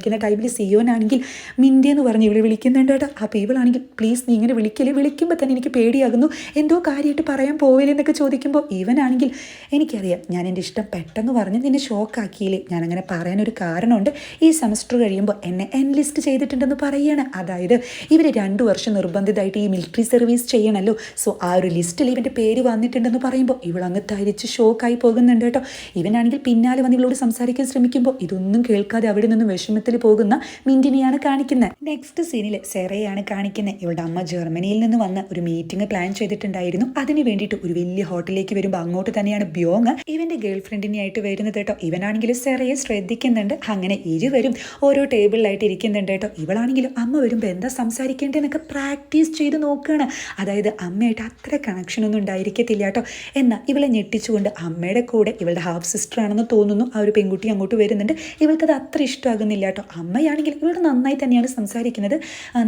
സംസാരിക്കുന്ന ടൈമിൽ സിയോനാണെങ്കിൽ മിന്റെ എന്ന് പറഞ്ഞ് ഇവിടെ വിളിക്കുന്നുണ്ട് കേട്ടോ. അപ്പോൾ ഇവളാണെങ്കിൽ പ്ലീസ് നീ ഇങ്ങനെ വിളിക്കൽ വിളിക്കുമ്പോൾ തന്നെ എനിക്ക് പേടിയാകുന്നു. എന്തോ കാര്യമായിട്ട് പറയാൻ പോവില്ലെന്നൊക്കെ ചോദിക്കുമ്പോൾ ഇവനാണെങ്കിൽ എനിക്കറിയാം ഞാൻ എന്റെ ഇഷ്ടം പെട്ടെന്ന് പറഞ്ഞ് നിന്നെ ഷോക്കാക്കിയില്ലേ ഞാനങ്ങനെ പറയാനൊരു കാരണമുണ്ട്. ഈ സെമസ്റ്റർ കഴിയുമ്പോൾ എന്നെ എൻലിസ്റ്റ് ചെയ്തിട്ടുണ്ടെന്ന് പറയുകയാണ് അതായത് ഇവർ രണ്ട് വർഷം നിർബന്ധിതമായിട്ട് ഈ മിലിറ്ററി സർവീസ് ചെയ്യണമല്ലോ സോ ആ ഒരു ലിസ്റ്റിൽ ഇവന്റെ പേര് വന്നിട്ടുണ്ടെന്ന് പറയുമ്പോൾ ഇവളങ്ങ് തരിച്ച് ഷോക്കായി പോകുന്നുണ്ട് കേട്ടോ. ഇവനാണെങ്കിൽ പിന്നാലെ വന്ന് ഇവളോട് സംസാരിക്കാൻ ശ്രമിക്കുമ്പോൾ ഇതൊന്നും കേൾക്കാതെ അവിടെ നിന്നും വിഷമത്തിൽ പോകുന്ന മിന്റിനെയാണ് കാണിക്കുന്നത്. നെക്സ്റ്റ് സീനിൽ സെറയാണ് കാണിക്കുന്നത്. ഇവളുടെ അമ്മ ജർമ്മനിയിൽ നിന്ന് വന്ന ഒരു മീറ്റിംഗ് പ്ലാൻ ചെയ്തിട്ടുണ്ടായിരുന്നു. അതിന് വേണ്ടിയിട്ട് ഒരു വലിയ ഹോട്ടലിലേക്ക് വരുമ്പോൾ അങ്ങോട്ട് തന്നെയാണ് ബ്യോങ് ഇവന്റെ ഗേൾ ഫ്രണ്ടിനെയായിട്ട് വരുന്നത് കേട്ടോ. ഇവനാണെങ്കിലും സെറയെ ശ്രദ്ധിക്കുന്നുണ്ട്. അങ്ങനെ ഇരുവരും ഓരോ ടേബിളിലായിട്ട് ഇരിക്കുന്നുണ്ട് കേട്ടോ. ഇവളാണെങ്കിലും അമ്മ വരുമ്പോൾ എന്താ സംസാരിക്കേണ്ടതെന്നൊക്കെ പ്രാക്ടീസ് ചെയ്ത് നോക്കുകയാണ് അതായത് അമ്മയായിട്ട് അത്ര കണക്ഷൻ ഒന്നും ഉണ്ടായിരിക്കത്തില്ല കേട്ടോ. എന്നാൽ ഇവളെ ഞെട്ടിച്ചുകൊണ്ട് അമ്മയുടെ കൂടെ ഇവളുടെ ഹാഫ് സിസ്റ്റർ ആണെന്ന് തോന്നുന്നു. ആ ഒരു പെൺകുട്ടി അങ്ങോട്ട് വരുന്നുണ്ട്. ഇവൾക്കത് അത്ര ഇഷ്ടമാകുന്നില്ല അമ്മയാണെങ്കിൽ ഇവളോട് നന്നായി തന്നെയാണ് സംസാരിക്കുന്നത്.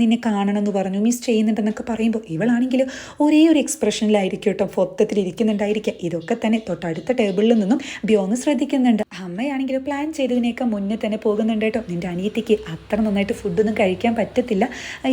നിന്നെ നിന്നെ കാണണമെന്ന് പറഞ്ഞു മിസ് ചെയ്യുന്നുണ്ടെന്നൊക്കെ പറയുമ്പോൾ ഇവളാണെങ്കിൽ ഒരേ ഒരു എക്സ്പ്രഷനിലായിരിക്കും കേട്ടോ. മൊത്തത്തിൽ ഇരിക്കുന്നുണ്ടായിരിക്കുക. ഇതൊക്കെ തന്നെ തൊട്ടടുത്ത ടേബിളിൽ നിന്നും ബിയോന്ന് ശ്രദ്ധിക്കുന്നുണ്ട്. അമ്മയാണെങ്കിൽ പ്ലാൻ ചെയ്തതിനേക്കാൾ മുന്നേ തന്നെ പോകുന്നുണ്ട് കേട്ടോ. നിന്റെ അനിയത്തിക്ക് അത്ര നന്നായിട്ട് ഫുഡൊന്നും കഴിക്കാൻ പറ്റത്തില്ല.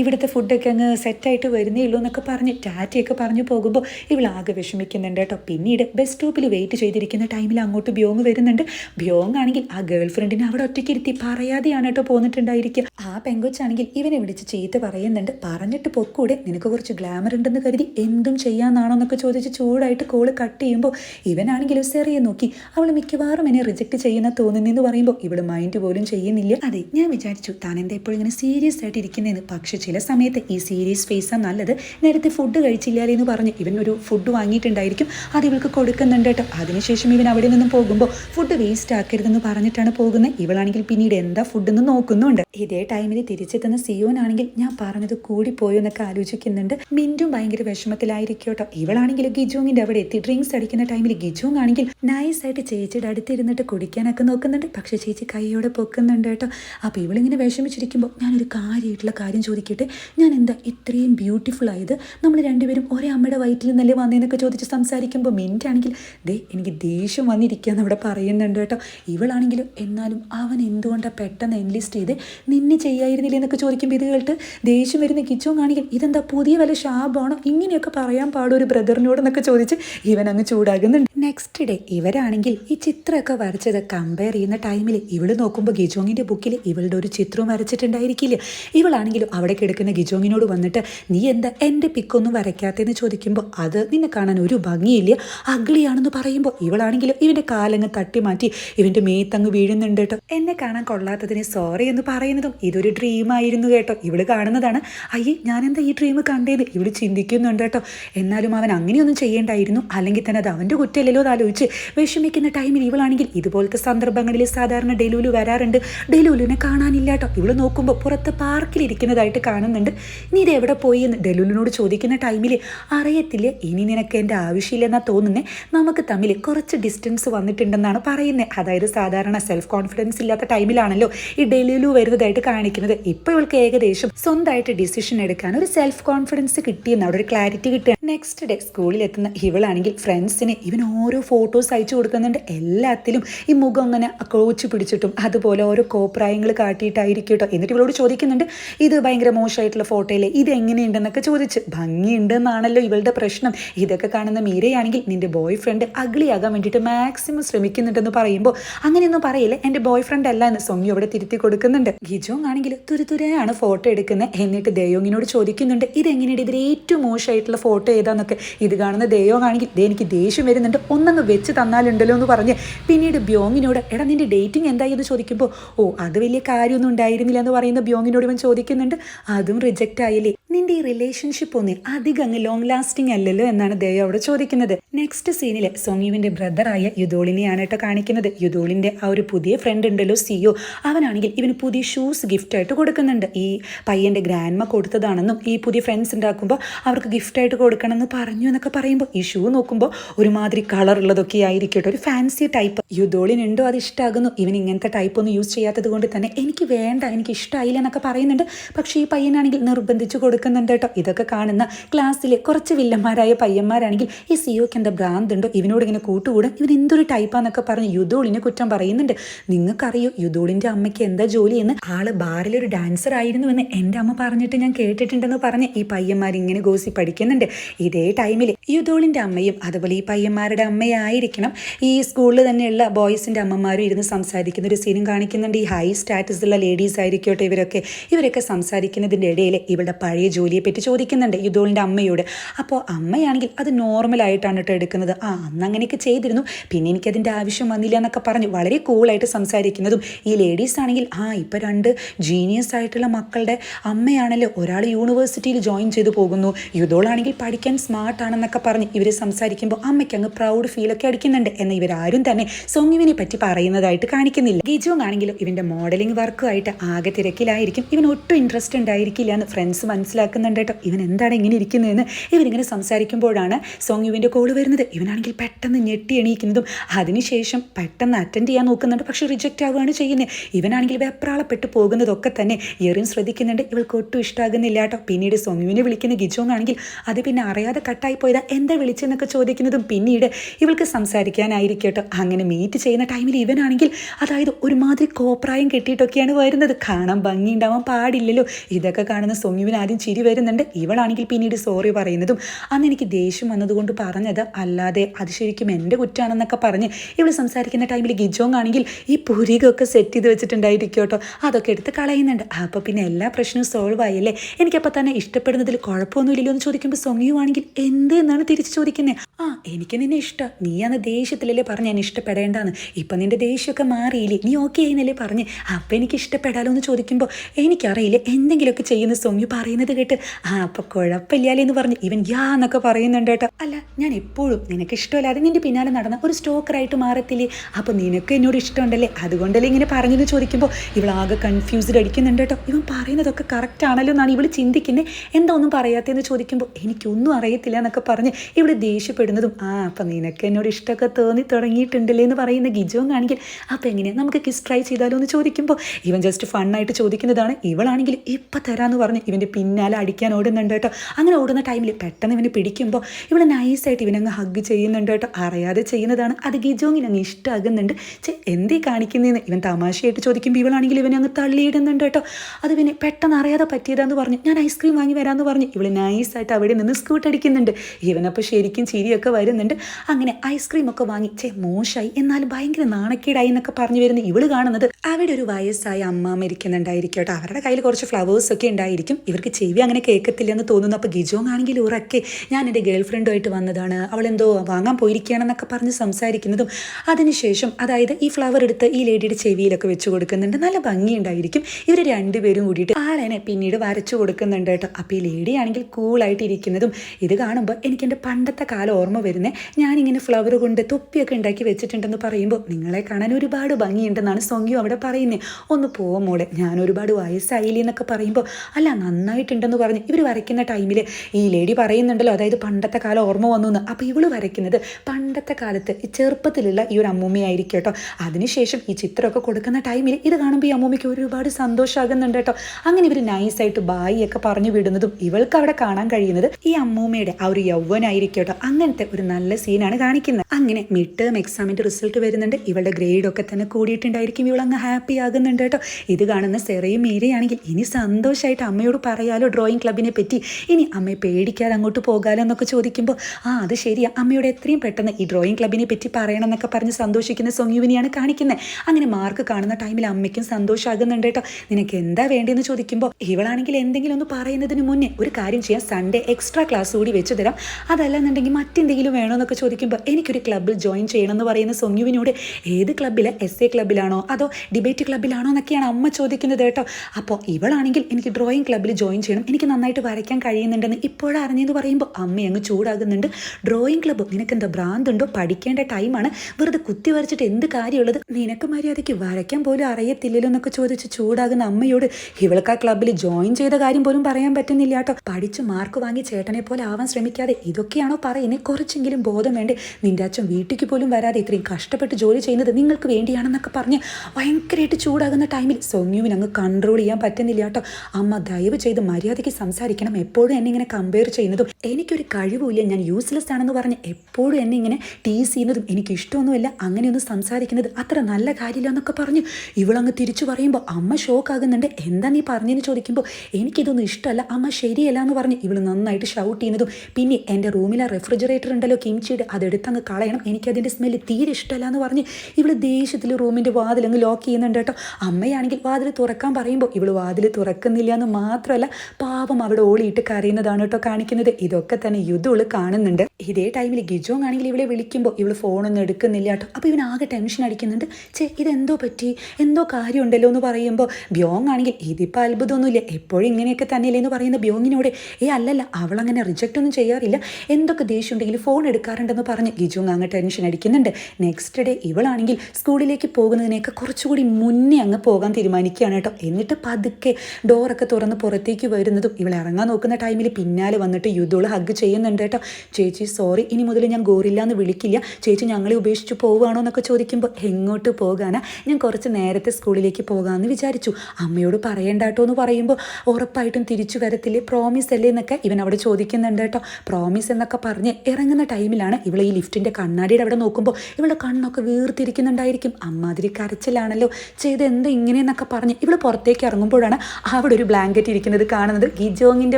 ഇവിടുത്തെ ഫുഡൊക്കെ അങ്ങ് സെറ്റായിട്ട് വരുന്നേ ഉള്ളൂ എന്നൊക്കെ പറഞ്ഞ് ടാറ്റയൊക്കെ പറഞ്ഞു പോകുമ്പോൾ ഇവളാകെ വിഷമിക്കുന്നുണ്ട് കേട്ടോ. പിന്നീട് ബസ് സ്റ്റോപ്പിൽ വെയിറ്റ് ചെയ്തിരിക്കുന്ന ടൈമിൽ അങ്ങോട്ട് ബ്യോങ് വരുന്നുണ്ട്. ബ്യോങ് ആണെങ്കിൽ ആ ഗേൾ ഫ്രണ്ടിനെ അവിടെ ഒറ്റയ്ക്ക് ഇരുത്തി പറയാതെയാണ് കേട്ടോ പോന്നിട്ടുണ്ടായിരിക്കുക ആ പെങ്കൊച്ചാണെങ്കിൽ ഇവനെ വിളിച്ച് ചീത്ത പറയുന്നുണ്ട്. പറഞ്ഞിട്ട് പൊക്കൂടെ നിനക്ക് കുറച്ച് ഗ്ലാമർ ഉണ്ടെന്ന് കരുതി എന്തും ചെയ്യാന്നാണോ എന്നൊക്കെ ചോദിച്ച് ചൂടായിട്ട് കോൾ കട്ട് ചെയ്യുമ്പോൾ ഇവനാണെങ്കിലും സെറിയെ നോക്കി. അവൾ മിക്കവാറും എന്നെ റിജക്ട് ചെയ്യുന്ന തോന്നുന്നെന്ന് പറയുമ്പോൾ ഇവൾ മൈൻഡ് പോലും ചെയ്യുന്നില്ല. അതെ ഞാൻ വിചാരിച്ചു താൻ എന്താ എപ്പോഴും ഇങ്ങനെ സീരിയസ് ആയിട്ട് ഇരിക്കുന്നതെന്ന് പക്ഷെ ചില സമയത്ത് ഈ സീരിയസ് ഫേസാണ് നല്ലത്. നേരത്തെ ഫുഡ് കഴിച്ചില്ലാലേ എന്ന് പറഞ്ഞ് ഇവൻ ഒരു ഫുഡ് വാങ്ങിയിട്ടുണ്ടായിരിക്കും. അത് ഇവൾക്ക് കൊടുക്കുന്നുണ്ട് കേട്ടോ. അതിനുശേഷം ഇവൻ അവിടെ നിന്നും പോകുമ്പോൾ ഫുഡ് വേസ്റ്റ് ആക്കരുതെന്ന് പറഞ്ഞിട്ടാണ് പോകുന്നത്. ഇവളാണെങ്കിൽ പിന്നീട് എന്താ ഫുഡ് എന്ന് നോക്കുന്നുണ്ട്. ഇതേ ടൈമിൽ തിരിച്ചെത്തുന്ന സിയോനാണെങ്കിൽ ഞാൻ പറഞ്ഞത് കൂടിപ്പോയോ എന്നൊക്കെ ആലോചിക്കുന്നുണ്ട്. മിന്റും ഭയങ്കര വിഷമത്തിലായിരിക്കോട്ടോ. ഇവളാണെങ്കിൽ ഗിജോങ്ങിന്റെ അവിടെ എത്തി ഡ്രിങ്ക്സ് അടിക്കുന്ന ടൈമിൽ ഗിജോങ് ആണെങ്കിൽ നൈസ് ആയിട്ട് ചേച്ചിയുടെ അടുത്തിരുന്നിട്ട് കുടിക്കാനൊക്കെ നോക്കുന്നുണ്ട്. പക്ഷെ ചേച്ചി കൈയോടെ പൊക്കുന്നുണ്ട് കേട്ടോ. അപ്പോൾ ഇവളിങ്ങനെ വിഷമിച്ചിരിക്കുമ്പോൾ ഞാനൊരു കാര്യമായിട്ടുള്ള കാര്യം ചോദിക്കട്ടെ? ഞാൻ എന്താ ഇത്രയും ബ്യൂട്ടിഫുൾ ആയത്? നമ്മൾ രണ്ടുപേരും ഒരേ അമ്മയുടെ വയറ്റിൽ നിന്നല്ലേ വന്നതെന്നൊക്കെ ചോദിച്ച് സംസാരിക്കുമ്പോൾ മിന്റ് ആണെങ്കിൽ ദേ എനിക്ക് ദേഷ്യം വന്നിരിക്കുക എന്നവിടെ പറയുന്നുണ്ട് കേട്ടോ. ഇവളാണെങ്കിലും എന്നാലും അവൻ എന്തുകൊണ്ടാണ് പെട്ടെന്ന് എൻലിസ്റ്റ് ചെയ്ത് നിന്നെ ചെയ്യായിരുന്നില്ല എന്നൊക്കെ ചോദിക്കുമ്പോൾ ഇത് കേട്ട് ദേഷ്യം വരുന്ന കിച്ചോ കാണിക്കും. ഇതെന്താ പുതിയ വല്ല ഷാബാണോ ഇങ്ങനെയൊക്കെ പറയാൻ പാടും ഒരു ബ്രദറിനോടെന്നൊക്കെ ചോദിച്ച് ഇവൻ അങ്ങ് ചൂടാകുന്നുണ്ട് നെക്സ്റ്റ് ഡേ ഇവരാണെങ്കിൽ ഈ ചിത്രമൊക്കെ വരച്ചത് കമ്പയർ ചെയ്യുന്ന ടൈമിൽ ഇവൾ നോക്കുമ്പോൾ ഗിജോങ്ങിന്റെ ബുക്കിൽ ഇവളുടെ ഒരു ചിത്രവും വരച്ചിട്ടുണ്ടായിരിക്കില്ല. ഇവളാണെങ്കിലും അവിടെ കിടക്കുന്ന ഗിജോങ്ങിനോട് വന്നിട്ട് നീ എന്താ എന്റെ പിക്കൊന്നും വരയ്ക്കാത്തതെന്ന് ചോദിക്കുമ്പോൾ അത് നിന്നെ കാണാൻ ഒരു ഭംഗിയില്ല. അഗ്ലിയാണെന്ന് പറയുമ്പോൾ ഇവളാണെങ്കിലും ഇവന്റെ കാലങ്ങ് തട്ടി മാറ്റി ഇവന്റെ മേത്തങ്ങ് വീഴുന്നുണ്ട് കേട്ടോ എന്നെ കാണാൻ കൊള്ളാത്തതിന് സോറി എന്ന് പറയുന്നതും ഇതൊരു ഡ്രീമായിരുന്നു കേട്ടോ. ഇവൾ കാണുന്നതാണ് അയ്യേ ഞാനെന്താ ഈ ഡ്രീം കണ്ടേന്ന്? ഇവൾ ചിന്തിക്കുന്നുണ്ട് കേട്ടോ എന്നാലും അവൻ അങ്ങനെയൊന്നും ചെയ്യേണ്ടായിരുന്നു. അല്ലെങ്കിൽ തന്നെ അത് അവന്റെ കുറ്റമല്ലല്ലോ എന്ന് ആലോചിച്ച് വിഷമിക്കുന്ന ടൈമിൽ ഇവളാണെങ്കിൽ ഇതുപോലത്തെ സന്ദർഭങ്ങളിൽ സാധാരണ ഡെലൂലു വരാറുണ്ട്. ഡെലൂലുവിനെ കാണാനില്ല കേട്ടോ ഇവൾ നോക്കുമ്പോൾ പുറത്ത് പാർക്കിലിരിക്കുന്നതായിട്ട് കാണുന്നുണ്ട്. നീ ഇത് എവിടെ പോയി എന്ന് ഡെലൂലിനോട് ചോദിക്കുന്ന ടൈമിൽ അറിയത്തില്ല. ഇനി നിനക്ക് എന്റെ ആവശ്യമില്ലെന്നാ തോന്നുന്നേ. നമുക്ക് തമ്മിൽ കുറച്ച് ഡിസ്റ്റൻസ് വന്നിട്ടുണ്ടെന്നാണ് പറയുന്നത് അതായത് സാധാരണ സെൽഫ് കോൺഫിഡൻസ് ഇല്ലാത്ത ടൈമിലാണല്ലോ ഈ ഡെലിലു വരുന്നതായിട്ട് കാണിക്കുന്നത്. ഇപ്പോൾ ഇവൾക്ക് ഏകദേശം സ്വന്തമായിട്ട് ഡിസിഷൻ എടുക്കാൻ ഒരു സെൽഫ് കോൺഫിഡൻസ് കിട്ടിയെന്ന് അവിടെ ഒരു ക്ലാരിറ്റി കിട്ടുക നെക്സ്റ്റ് ഡേ സ്കൂളിൽ എത്തുന്ന ഇവളാണെങ്കിൽ ഫ്രണ്ട്സിനെ ഇവൻ ഓരോ ഫോട്ടോസ് അയച്ചു കൊടുക്കുന്നുണ്ട്. എല്ലാത്തിലും ഈ മുഖം അങ്ങനെ കോച്ച് പിടിച്ചിട്ടും അതുപോലെ ഓരോ കോപ്രായങ്ങൾ കാട്ടിയിട്ടായിരിക്കും കേട്ടോ എന്നിട്ട് ഇവളോട് ചോദിക്കുന്നുണ്ട് ഇത് ഭയങ്കര മോശമായിട്ടുള്ള ഫോട്ടോയിലെ ഇത് എങ്ങനെയുണ്ടെന്നൊക്കെ ചോദിച്ച്. ഭംഗിയുണ്ടെന്നാണല്ലോ ഇവളുടെ പ്രശ്നം. ഇതൊക്കെ കാണുന്ന മീരയാണെങ്കിൽ നിന്റെ ബോയ് ഫ്രണ്ട് അഗ്ലിയാകാൻ വേണ്ടിയിട്ട് മാക്സിമം ശ്രമിക്കുന്നുണ്ടെന്ന് പറയുമ്പോൾ അങ്ങനെയൊന്നും പറയില്ല? എന്റെ ബോയ് ഫ്രണ്ട് അല്ല എന്ന് സൊങ്ങി അവിടെ തിരുത്തി കൊടുക്കുന്നുണ്ട്. ഗിജോങ് ആണെങ്കിൽ തുരുതുരയാണ് ഫോട്ടോ എടുക്കുന്നത് എന്നിട്ട് ദയോങ്ങിനോട് ചോദിക്കുന്നുണ്ട് ഇതെങ്ങനെയാണ് ഇതിൽ ഏറ്റവും മോശമായിട്ടുള്ള ഫോട്ടോ ഏതാന്നൊക്കെ? ഇത് കാണുന്ന ദേയോങ് ആണെങ്കിൽ എനിക്ക് ദേഷ്യം വരുന്നുണ്ട്. ഒന്നങ്ങ് വെച്ച് തന്നാലുണ്ടല്ലോ എന്ന് പറഞ്ഞ് പിന്നീട് ബ്യോങ്ങിനോട് എടാ നിന്റെ ഡേറ്റിംഗ് എന്തായി? എന്ന് ചോദിക്കുമ്പോൾ ഓ അത് വലിയ കാര്യമൊന്നും ഉണ്ടായിരുന്നില്ല എന്ന് പറയുന്ന ബ്യോങ്ങിനോട് ഇവൻ ചോദിക്കുന്നുണ്ട്. അതും റിജക്റ്റ് ആയില്ലേ? നിന്റെ ഈ റിലേഷൻഷിപ്പ് ഒന്ന് അധികം അങ്ങ് ലോങ് ലാസ്റ്റിംഗ് അല്ലല്ലോ എന്നാണ് ദേയോ അവിടെ ചോദിക്കുന്നത്. നെക്സ്റ്റ് സീനിൽ സോങ്യുവിന്റെ ബ്രദറായ യുദോളിനെയാണ് കേട്ടോ കാണിക്കുന്നത്. യുദോളിന്റെ ആ ഒരു പുതിയ ഫ്രണ്ട് ഉണ്ടല്ലോ സിയോ. അവനാണെങ്കിൽ ഇവന് പുതിയ ഷൂസ് ഗിഫ്റ്റ് ആയിട്ട് കൊടുക്കുന്നുണ്ട്. ഈ പയ്യന്റെ ഗ്രാൻഡ്മ കൊടുത്തതാണെന്നും ഈ പുതിയ ഫ്രണ്ട്സ് ഉണ്ടാക്കുമ്പോൾ അവർക്ക് ഗിഫ്റ്റ് ആയിട്ട് കൊടുക്കണമെന്ന് പറഞ്ഞു എന്നൊക്കെ പറയുമ്പോൾ ഈ ഷൂ നോക്കുമ്പോൾ ഒരുമാതിരി കളർ ഉള്ളതൊക്കെ ആയിരിക്കട്ടെ. ഒരു ഫാൻസി ടൈപ്പ് യുദോളിനുണ്ടോ അത് ഇഷ്ടമാകുന്നു ഇവൻ ഇങ്ങനത്തെ ടൈപ്പ് ഒന്നും യൂസ് ചെയ്യാത്തത് കൊണ്ട് തന്നെ എനിക്ക് വേണ്ട എനിക്ക് ഇഷ്ടമായില്ല എന്നൊക്കെ പറയുന്നുണ്ട്. പക്ഷേ ഈ പയ്യനാണെങ്കിൽ നിർബന്ധിച്ച് കൊടുക്കുന്നുണ്ട് കേട്ടോ. ഇതൊക്കെ കാണുന്ന ക്ലാസ്സിലെ കുറച്ച് വില്ലന്മാരായ പയ്യന്മാരാണെങ്കിൽ ഈ സിയോക്ക് എന്താ ഭ്രാന്ത് ഉണ്ടോ ഇവനോട് ഇങ്ങനെ കൂട്ടുകൂടും ഇവൻ എന്തൊരു ടൈപ്പാന്നൊക്കെ പറഞ്ഞ് യുദോളിനെ കുറ്റം പറയുന്നുണ്ട്. നിങ്ങൾക്കറിയോ യുദോളിന്റെ അമ്മയ്ക്ക് എന്താ ജോലി എന്ന് ആൾ ബാറിലൊരു ഡാൻസർ ആയിരുന്നു എന്ന് എന്റെ അമ്മ പറഞ്ഞിട്ട് ഞാൻ കേട്ടിട്ടുണ്ടെന്ന് പറഞ്ഞ് ഈ പയ്യന്മാർ ഇങ്ങനെ ഗോസി പഠിക്കുന്നുണ്ട് ഇതേ ടൈമിൽ യുദോളിന്റെ അമ്മയും അതുപോലെ ഈ പയ്യന്മാരുടെ അമ്മയായിരിക്കണം. ഈ സ്കൂളിൽ തന്നെയുള്ള ബോയ്സിന്റെ അമ്മമാരും ഇരുന്ന് സംസാരിക്കുന്ന ഒരു സീനും കാണിക്കുന്നുണ്ട്. ഈ ഹൈ സ്റ്റാറ്റസുള്ള ലേഡീസ് ആയിരിക്കട്ടെ ഇവരൊക്കെ. ഇവരൊക്കെ സംസാരിക്കുന്നതിന്റെ ഇടയിൽ ഇവളുടെ പഴയ ജോലിയെ പറ്റി ചോദിക്കുന്നുണ്ട് യുദോളിന്റെ അമ്മയോട്. അപ്പോൾ അമ്മയാണെങ്കിൽ അത് നോർമലായിട്ടാണ് കേട്ടോ എടുക്കുന്നത്. ആ അന്ന് അങ്ങനെയൊക്കെ ചെയ്തിരുന്നു. പിന്നെ എനിക്കതിന്റെ ആവശ്യം വന്നില്ല എന്നൊക്കെ പറഞ്ഞു. വളരെ കൂളായിട്ട് സംസാരിക്കുന്നതും ഈ ലേഡീസ് ആണെങ്കിൽ ആ ഇപ്പോൾ രണ്ട് ജീനിയസ് ആയിട്ടുള്ള മക്കളുടെ അമ്മയാണല്ലോ. ഒരാൾ യൂണിവേഴ്സിറ്റിയിൽ ജോയിൻ ചെയ്തു പോകുന്നു. യുദോളാണെങ്കിൽ പഠിക്കാൻ സ്മാർട്ട് ആണെന്നൊക്കെ പറഞ്ഞ് ഇവർ സംസാരിക്കുമ്പോൾ അമ്മയ്ക്ക് അങ്ങ് പ്രൗഡ് ഫീലൊക്കെ അടിക്കുന്നുണ്ട്. എന്ന് ഇവരാരും തന്നെ സോങ്ങിവിനെ പറ്റി പറയുന്നതായിട്ട് കാണിക്കുന്നില്ല. ഗിജുവും ആണെങ്കിലും ഇവന്റെ മോഡലിംഗ് വർക്കുമായിട്ട് ആകെ തിരക്കിലായിരിക്കും. ഇവൻ ഒട്ടും ഇൻട്രസ്റ്റ് ഉണ്ടായിരിക്കില്ല എന്ന് ഫ്രണ്ട്സ് മനസ്സിലാക്കുന്നുണ്ട് കേട്ടോ. ഇവൻ എന്താണ് ഇങ്ങനെ ഇരിക്കുന്നതെന്ന് ഇവനിങ്ങനെ സംസാരിക്കുമ്പോഴാണ് സോങ്യുവിന്റെ കോൾ വരുന്നത്. ഇവനാണെങ്കിൽ പെട്ടെന്ന് ഞെട്ടി എണീക്കുന്നതും അതിനുശേഷം പെട്ടെന്ന് അറ്റൻഡ് ചെയ്യാൻ നോക്കുന്നുണ്ട്. പക്ഷെ റിജക്റ്റ് ആവുകയാണ് ചെയ്യുന്നത്. ഇവനാണെങ്കിൽ വെപ്രാളപ്പെട്ട് പോകുന്നതൊക്കെ തന്നെ എറിയും ശ്രദ്ധിക്കുന്നുണ്ട്. ഇവൾക്ക് ഒട്ടും ഇഷ്ടമാകുന്നില്ല കേട്ടോ. പിന്നീട് സോങ്യുവിനെ വിളിക്കുന്ന ഗിജോങ് ആണെങ്കിൽ അത് പിന്നെ അറിയാതെ കട്ടായി പോയതാ. എന്താ വിളിച്ചെന്നൊക്കെ ചോദിക്കുന്നതും പിന്നീട് ഇവൾക്ക് സംസാരിക്കാനായിരിക്കട്ടോ. അങ്ങനെ മീറ്റ് ചെയ്യുന്ന ടൈമിൽ ഇവനാണെങ്കിൽ അതായത് ഒരുമാതിരി കോപ്രായം കെട്ടിയിട്ടൊക്കെയാണ് വരുന്നത്. കാണാൻ ഭംഗി ഉണ്ടാവാൻ പാടില്ലല്ലോ. ഇതൊക്കെ കാണുന്ന സൊങ്ങിവിന് ആദ്യം ചിരി വരുന്നുണ്ട്. ഇവളാണെങ്കിൽ പിന്നീട് സോറി പറയുന്നതും അന്ന് എനിക്ക് ദേഷ്യം വന്നതുകൊണ്ട് പറഞ്ഞത് അല്ലാതെ അത് ശരിക്കും എന്റെ കുറ്റാണെന്നൊക്കെ പറഞ്ഞ് ഇവൾ സംസാരിക്കുന്ന ടൈമിൽ ഗിജോങ് ആണെങ്കിൽ ഈ പുരികൊക്കെ സെറ്റ് ചെയ്ത് വെച്ചിട്ടുണ്ടായിരിക്കും കേട്ടോ അതൊക്കെ എടുത്ത് കളയുന്നുണ്ട്. അപ്പോൾ പിന്നെ എല്ലാ പ്രശ്നവും സോൾവ് ആയില്ലേ? എനിക്കപ്പോൾ തന്നെ ഇഷ്ടപ്പെടുന്നതിൽ കുഴപ്പമൊന്നുമില്ലല്ലോ എന്ന് ചോദിക്കുമ്പോൾ സൊങ്ങിയുവാണെങ്കിൽ എന്ത് എന്നാണ് തിരിച്ച് ചോദിക്കുന്നത് ആ എനിക്ക് നിന്നെ ഇഷ്ടം നീ അന്ന് ദേഷ്യത്തിലല്ലേ പറഞ്ഞ് ഞാൻ ഇഷ്ടപ്പെടേണ്ടാന്ന് ഇപ്പം നിന്റെ ദേഷ്യമൊക്കെ മാറിയില്ലേ? നീ ഓക്കെ ആയിരുന്നല്ലേ പറഞ്ഞ്. അപ്പം എനിക്ക് ഇഷ്ടപ്പെടാലോ എന്ന് ചോദിക്കുമ്പോൾ എനിക്കറിയില്ല എന്തെങ്കിലുമൊക്കെ ചെയ്യുന്ന സോമ്യു പറയുന്നത് കേട്ട്. ആ അപ്പം കുഴപ്പമില്ലാലേ എന്ന് പറഞ്ഞ് ഇവൻ യാ എന്നൊക്കെ പറയുന്നുണ്ട് കേട്ടോ. അല്ല ഞാൻ എപ്പോഴും നിനക്ക് ഇഷ്ടമല്ലാതെ നിന്റെ പിന്നാലെ നടന്ന ഒരു സ്റ്റോക്കറായിട്ട് മാറത്തില്ലേ? അപ്പം നിനക്ക് എന്നോട് ഇഷ്ടമുണ്ടല്ലേ? അതുകൊണ്ടല്ലേ ഇങ്ങനെ പറഞ്ഞെന്ന് ചോദിക്കുമ്പോൾ ഇവളാകെ കൺഫ്യൂസ്ഡ് അടിക്കുന്നുണ്ട് കേട്ടോ. ഇവൻ പറയുന്നതൊക്കെ കറക്റ്റ് ആണല്ലോ എന്നാണ് ഇവൾ ചിന്തിക്കുന്നത് എന്താ ഒന്നും പറയാത്തതെന്ന് ചോദിക്കുമ്പോൾ എനിക്കൊന്നും അറിയത്തില്ല എന്നൊക്കെ പറഞ്ഞ് ഇവിടെ ദേഷ്യപ്പെടുന്നതും ആ അപ്പം നിനക്ക് എന്നോട് ഇഷ്ടമൊക്കെ തോന്നി തുടങ്ങിയിട്ടുണ്ടല്ലേ എന്ന് പറയുന്ന ഗിജോ ആണെങ്കിൽ അപ്പോൾ എങ്ങനെയാണ് നമുക്ക് കിസ് ട്രൈ ചെയ്താലോ എന്ന് ചോദിക്കുമ്പോൾ ഇവൻ ജസ്റ്റ് ഫണ്ണായിട്ട് ചോദിക്കുന്നതാണ്. ഇവളാണെങ്കിൽ ഇപ്പം തരാമെന്ന് പറഞ്ഞ് ഇവന്റെ പിന്നാലെ അടിക്കാൻ ഓടുന്നുണ്ട് കേട്ടോ. അങ്ങനെ ഓടുന്ന ടൈമിൽ പെട്ടെന്ന് ഇവനെ പിടിക്കുമ്പോൾ ഇവൾ നൈസായിട്ട് ഇവനങ്ങ് ഹഗ് ചെയ്യുന്നുണ്ട് കേട്ടോ. അറിയാതെ ചെയ്യുന്നതാണ്. അത് ഗിജോങ്ങിന് അങ്ങ് ഇഷ്ടമാകുന്നുണ്ട് ചെ എന്തേ കാണിക്കുന്നതെന്ന് ഇവൻ തമാശയായിട്ട് ചോദിക്കുമ്പോൾ ഇവളാണെങ്കിൽ ഇവനെ അങ്ങ് തള്ളിയിടുന്നുണ്ട് കേട്ടോ. അത് പിന്നെ പെട്ടെന്ന് അറിയാതെ പറ്റിയതാന്ന് പറഞ്ഞ് ഞാൻ ഐസ്ക്രീം വാങ്ങി വരാമെന്ന് പറഞ്ഞ് ഇവൾ നൈസായിട്ട് അവിടെ നിന്ന് സ്കൂട്ട് അടിക്കുന്നുണ്ട്. ഇവനപ്പോൾ ശരിക്കും ചിരിയൊക്കെ വരുന്നുണ്ട്. അങ്ങനെ ഐസ്ക്രീം ഒക്കെ വാങ്ങിച്ച് മോശമായി എന്നാൽ ഭയങ്കര നാണക്കേടായി എന്നൊക്കെ പറഞ്ഞു വരുന്ന ഇവൾ കാണുന്നത് അവിടെ ഒരു വയസ്സായ അമ്മ ഇരിക്കുന്നുണ്ടായിരിക്കും അവരുടെ കയ്യിൽ കുറച്ച് ഫ്ലവേഴ്സ് ഒക്കെ ഉണ്ടായിരിക്കും. ഇവർക്ക് ചെവി അങ്ങനെ കേൾക്കത്തില്ല എന്ന് തോന്നുന്നു. അപ്പോൾ ഗിജോങ് ആണെങ്കിൽ ഉറക്കെ ഞാൻ എന്റെ ഗേൾ ഫ്രണ്ടുമായിട്ട് വന്നതാണ്. എന്തോ വാങ്ങാൻ പോയിരിക്കുകയാണെന്നൊക്കെ പറഞ്ഞ് സംസാരിക്കുന്നതും അതിനുശേഷം അതായത് ഈ ഫ്ലവർ എടുത്ത് ഈ ലേഡിയുടെ ചെവിയിലൊക്കെ വെച്ച് കൊടുക്കുന്നുണ്ട്. നല്ല ഭംഗിയുണ്ടായിരിക്കും. ഇവർ രണ്ടുപേരും കൂടിയിട്ട് ആളെനെ പിന്നീട് വരച്ചു കൊടുക്കുന്നുണ്ട് കേട്ടോ. അപ്പോൾ ഈ ലേഡി ആണെങ്കിൽ കൂളായിട്ട് ഇരിക്കുന്നതും ഇത് കാണുമ്പോൾ എനിക്ക് എന്റെ പണ്ടത്തെ കാലം ഓർമ്മ വരുന്നേ. ഞാനിങ്ങനെ ഫ്ലവർ കൊണ്ട് തൊപ്പിയൊക്കെ ഉണ്ടാക്കി വെച്ചിട്ടുണ്ടെന്ന് പറയുമ്പോൾ നിങ്ങളെ കാണാൻ ഒരുപാട് ഭംഗിയുണ്ടെന്നാണ് സോങ്യു അവിടെ പറയുന്നത് ഒന്ന് പോവാം മോളെ ഞാൻ ഒരുപാട് വയസ്സായില്ലേ എന്നൊക്കെ പറയുമ്പോൾ അല്ല നന്നായിട്ടുണ്ടെന്ന് പറഞ്ഞ് ഇവർ വരയ്ക്കുന്ന ടൈമിൽ ഈ ലേഡി പറയുന്നുണ്ടല്ലോ അതായത് പണ്ടത്തെ കാലം ഓർമ്മ വന്നു എന്ന് അപ്പോൾ ഇവൾ വരയ്ക്കുന്നത് പണ്ടത്തെ കാലത്ത് ചെറുപ്പത്തിലുള്ള ഈ ഒരു അമ്മൂമ്മയായിരിക്കും കേട്ടോ. അതിനുശേഷം ഈ ചിത്രമൊക്കെ കൊടുക്കുന്ന ടൈമിൽ ഇത് കാണുമ്പോൾ ഈ അമ്മൂമ്മയ്ക്ക് ഒരുപാട് സന്തോഷമാകുന്നുണ്ട് കേട്ടോ. അങ്ങനെ ഇവർ നൈസായിട്ട് ബായി ഒക്കെ പറഞ്ഞു വിടുന്നതും ഇവൾക്ക് അവിടെ കാണാൻ കഴിയുന്നത് ഈ അമ്മൂമ്മയുടെ ആ ഒരു യൗവനായിരിക്കും കേട്ടോ. അങ്ങനത്തെ ഒരു നല്ല സീനാണ് കാണിക്കുന്നത്. അങ്ങനെ മിഡ് ടേം എക്സാമിന്റെ റിസൾട്ട് വരുന്നുണ്ട്. ഇവളുടെ ഗ്രേഡൊക്കെ തന്നെ കൂടിയിട്ടുണ്ടായിരിക്കും. ഇവൾ ഇവളങ്ങ് ഹാപ്പി ആകുന്നുണ്ട് കേട്ടോ. ഇത് കാണുന്ന സെറയും മീരയാണെങ്കിൽ ഇനി സന്തോഷമായിട്ട് അമ്മയോട് പറയാലോ ഡ്രോയിങ് ക്ലബിനെ പറ്റി. ഇനി അമ്മയെ പേടിക്കാതെ അങ്ങോട്ട് പോകാലോ എന്നൊക്കെ ചോദിക്കുമ്പോൾ ആ അത് ശരിയാ. അമ്മയോട് എത്രയും പെട്ടെന്ന് ഈ ഡ്രോയിങ് ക്ലബിനെ പറ്റി പറയണം എന്നൊക്കെ പറഞ്ഞ് സന്തോഷിക്കുന്ന സൊങ്യുവിനെയാണ് കാണിക്കുന്നത് അങ്ങനെ മാർക്ക് കാണുന്ന ടൈമിൽ അമ്മയ്ക്കും സന്തോഷമാകുന്നുണ്ട് കേട്ടോ. നിനക്ക് എന്താ വേണ്ടതെന്ന് ചോദിക്കുമ്പോൾ ഇവളാണെങ്കിൽ എന്തെങ്കിലും ഒന്ന് പറയുന്നതിന് മുന്നേ ഒരു കാര്യം ചെയ്യാം. സൺഡേ എക്സ്ട്രാ ക്ലാസ് കൂടി വെച്ചു തരാം. അതല്ലെന്നുണ്ടെങ്കിൽ മറ്റെന്തെങ്കിലും വേണമെന്നൊക്കെ ചോദിക്കുമ്പോൾ എനിക്കൊരു ക്ലബ്ബിൽ ജോയിൻ ചെയ്യണം എന്ന് പറയുന്ന സൊങ്യുവിനോട് ഏത് ക്ലബ്ബിൽ എസ് എ ക്ലബ്ബിലാണോ? അതോ ഡിബേറ്റ് ക്ലബ്ബിലാണോ എന്നൊക്കെയാണ് അമ്മ ചോദിക്കുന്നത് കേട്ടോ. അപ്പോൾ ഇവളാണെങ്കിൽ എനിക്ക് ഡ്രോയിങ് ക്ലബ്ബിൽ ജോയിൻ ചെയ്യണം. എനിക്ക് നന്നായിട്ട് വരയ്ക്കാൻ കഴിയുന്നുണ്ടെന്ന് ഇപ്പോഴറിഞ്ഞെന്ന് പറയുമ്പോൾ അമ്മ അങ്ങ് ചൂടാകുന്നുണ്ട്. ഡ്രോയിങ് ക്ലബ്ബ് നിനക്ക് എന്താ ഭ്രാന്തുണ്ടോ? പഠിക്കേണ്ട ടൈമാണ്. വെറുതെ കുത്തി വരച്ചിട്ട് എന്ത് കാര്യമുള്ളത്? നിനക്ക് മര്യാദയ്ക്ക് വരയ്ക്കാൻ പോലും അറിയത്തില്ലല്ലോ എന്നൊക്കെ ചോദിച്ച് ചൂടാകുന്ന അമ്മയോട് ഇവൾക്ക് ആ ക്ലബ്ബിൽ ജോയിൻ ചെയ്ത കാര്യം പോലും പറയാൻ പറ്റുന്നില്ല കേട്ടോ. പഠിച്ച് മാർക്ക് വാങ്ങി ചേട്ടനെ പോലെ ആവാൻ ശ്രമിക്കാതെ ഇതൊക്കെയാണോ പറയുന്നത് കുറച്ചെങ്കിലും ബോധം വേണ്ടേ? നിന്റെ അച്ഛൻ വീട്ടിലേക്ക് പോലും വരാതെ ഇത്രയും കഷ്ടപ്പെട്ട് ജോലി ചെയ്യുന്നത് നിങ്ങൾക്ക് വേണ്ടിയാണെന്നൊക്കെ പറഞ്ഞ് ഭയങ്കരമായിട്ട് ചൂടാകുന്ന ടൈമിൽ സൗമ്യുവിന് അങ്ങ് കൺട്രോൾ ചെയ്യാൻ പറ്റുന്നില്ല കേട്ടോ. അമ്മ ദയവ് ചെയ്ത് മര്യാദയ്ക്ക് സംസാരിക്കണം. എപ്പോഴും എന്നെ ഇങ്ങനെ കമ്പയർ ചെയ്യുന്നതും എനിക്കൊരു കഴിവുമില്ല. ഞാൻ യൂസ്ലെസ് ആണെന്ന് പറഞ്ഞ് എപ്പോഴും എന്നെ ഇങ്ങനെ ടീസ് ചെയ്യുന്നതും എനിക്ക് ഇഷ്ടമൊന്നുമില്ല അങ്ങനെയൊന്നും സംസാരിക്കുന്നത് അത്ര നല്ല കാര്യമില്ല എന്നൊക്കെ പറഞ്ഞ് ഇവളങ്ങ് തിരിച്ചു പറയുമ്പോൾ അമ്മ ഷോക്ക് ആകുന്നുണ്ട്. എന്താ നീ പറഞ്ഞെന്ന് ചോദിക്കുമ്പോൾ എനിക്കിതൊന്നും ഇഷ്ടമല്ല. അമ്മ ശരിയല്ല എന്ന് പറഞ്ഞ് ഇവൾ നന്നായിട്ട് ഷൗട്ട് ചെയ്യുന്നതും പിന്നെ എന്റെ റൂമിലെ റെഫ്രിജറേറ്റർ ഉണ്ടല്ലോ കിംച്ചിയുടെ അതെടുത്തങ്ങ് കളയണം. എനിക്കതിന്റെ സ്മെല്ല് തീരെ ഇഷ്ടമല്ല എന്ന് പറഞ്ഞ് ഇവൾ ദേഷ്യത്തിൽ റൂമിന്റെ വാതിൽ അങ്ങ് ലോക്ക് ചെയ്യുന്നുണ്ട് കേട്ടോ. അമ്മയാണെങ്കിൽ വാതിൽ തുറക്കാൻ പറയുമ്പോൾ ഇവൾ വാതിൽ തുറക്കുന്നില്ല എന്ന് മാത്രമല്ല പാപം അവിടെ ഓളിയിട്ട് കരയുന്നതാണ് കേട്ടോ കാണിക്കുന്നത്. ഇതൊക്കെ തന്നെ യുദ്ധുൾ കാണുന്നുണ്ട്. ഇതേ ടൈമിൽ ഗിജോങ് ആണെങ്കിൽ ഇവളെ വിളിക്കുമ്പോൾ ഇവൾ ഫോണൊന്നും എടുക്കുന്നില്ല കേട്ടോ. അപ്പോൾ ഇവൻ ആകെ ടെൻഷൻ അടിക്കുന്നുണ്ട്. ചേ ഇതെന്തോ പറ്റി? എന്തോ കാര്യമുണ്ടല്ലോ എന്ന് പറയുമ്പോൾ ബ്യോങ് ആണെങ്കിൽ ഇതിപ്പോൾ അത്ഭുതമൊന്നുമില്ല. എപ്പോഴും ഇങ്ങനെയൊക്കെ തന്നെയല്ലേ എന്ന് പറയുന്ന ബ്യോങ്ങിനോട് ഏ അല്ലല്ല അവളങ്ങനെ റിജക്റ്റ് ഒന്നും ചെയ്യാറില്ല. എന്തൊക്കെ ദേഷ്യം ഉണ്ടെങ്കിൽ ഫോൺ എടുക്കാറുണ്ടെന്ന് പറഞ്ഞ് ഗിജു അങ്ങ് ടെൻഷൻ അടിക്കുന്നുണ്ട്. നെക്സ്റ്റ് ഡേ ഇവളാണെങ്കിൽ സ്കൂളിലേക്ക് പോകുന്നതിനേക്ക് കുറച്ചുകൂടി മുന്നേ അങ്ങ് പോകാൻ തീരുമാനിക്കുകയാണ് കേട്ടോ. എന്നിട്ട് പതുക്കെ ഡോറൊക്കെ തുറന്ന് പുറത്തേക്ക് വരുന്നതും ഇവൾ ഇറങ്ങാൻ നോക്കുന്ന ടൈമിൽ പിന്നാലെ വന്നിട്ട് യുദ്ധോൾ ഹഗ് ചെയ്യുന്നുണ്ട് കേട്ടോ. ചേച്ചി സോറി ഇനി മുതൽ ഞാൻ ഗോറില്ല എന്ന് വിളിക്കില്ല. ചേച്ചി ഞങ്ങളെ ഉപേക്ഷിച്ച് പോവുകയാണോ എന്നൊക്കെ ചോദിക്കുമ്പോൾ എങ്ങോട്ട് പോകാനാ? ഞാൻ കുറച്ച് നേരത്തെ സ്കൂളിലേക്ക് പോകാമെന്ന് വിചാരിച്ചു. അമ്മയോട് പറയണ്ടാട്ടോ എന്ന് പറയുമ്പോൾ ഉറപ്പായിട്ടും തിരിച്ചു വരത്തില്ലേ? പ്രോമിസ് അല്ലേ? എന്നൊക്കെ ഇവൻ അവിടെ ചോദിക്കുന്നുണ്ട് കേട്ടോ. പ്രോമിസ് എന്നൊക്കെ പറഞ്ഞ് ഇറങ്ങുന്ന ടൈമിലാണ് ഇവൾ ഈ ലിഫ്റ്റിന്റെ കണ്ണാടിയുടെ അവിടെ നോക്കുമ്പോൾ ഇവളുടെ കണ്ണൊക്കെ വീർത്തിരിക്കുന്നുണ്ടായിരിക്കും. അമ്മാതിരി കരച്ചിലാണല്ലോ. ചെയ്ത് എന്താ ഇങ്ങനെയെന്നൊക്കെ പറഞ്ഞ് ഇവൾ പുറത്തേക്ക് ഇറങ്ങുമ്പോഴാണ് അവിടെ ഒരു ബ്ലാങ്കറ്റ് ഇരിക്കുന്നത് കാണുന്നത്. ഗിജോങ്ങിന്റെ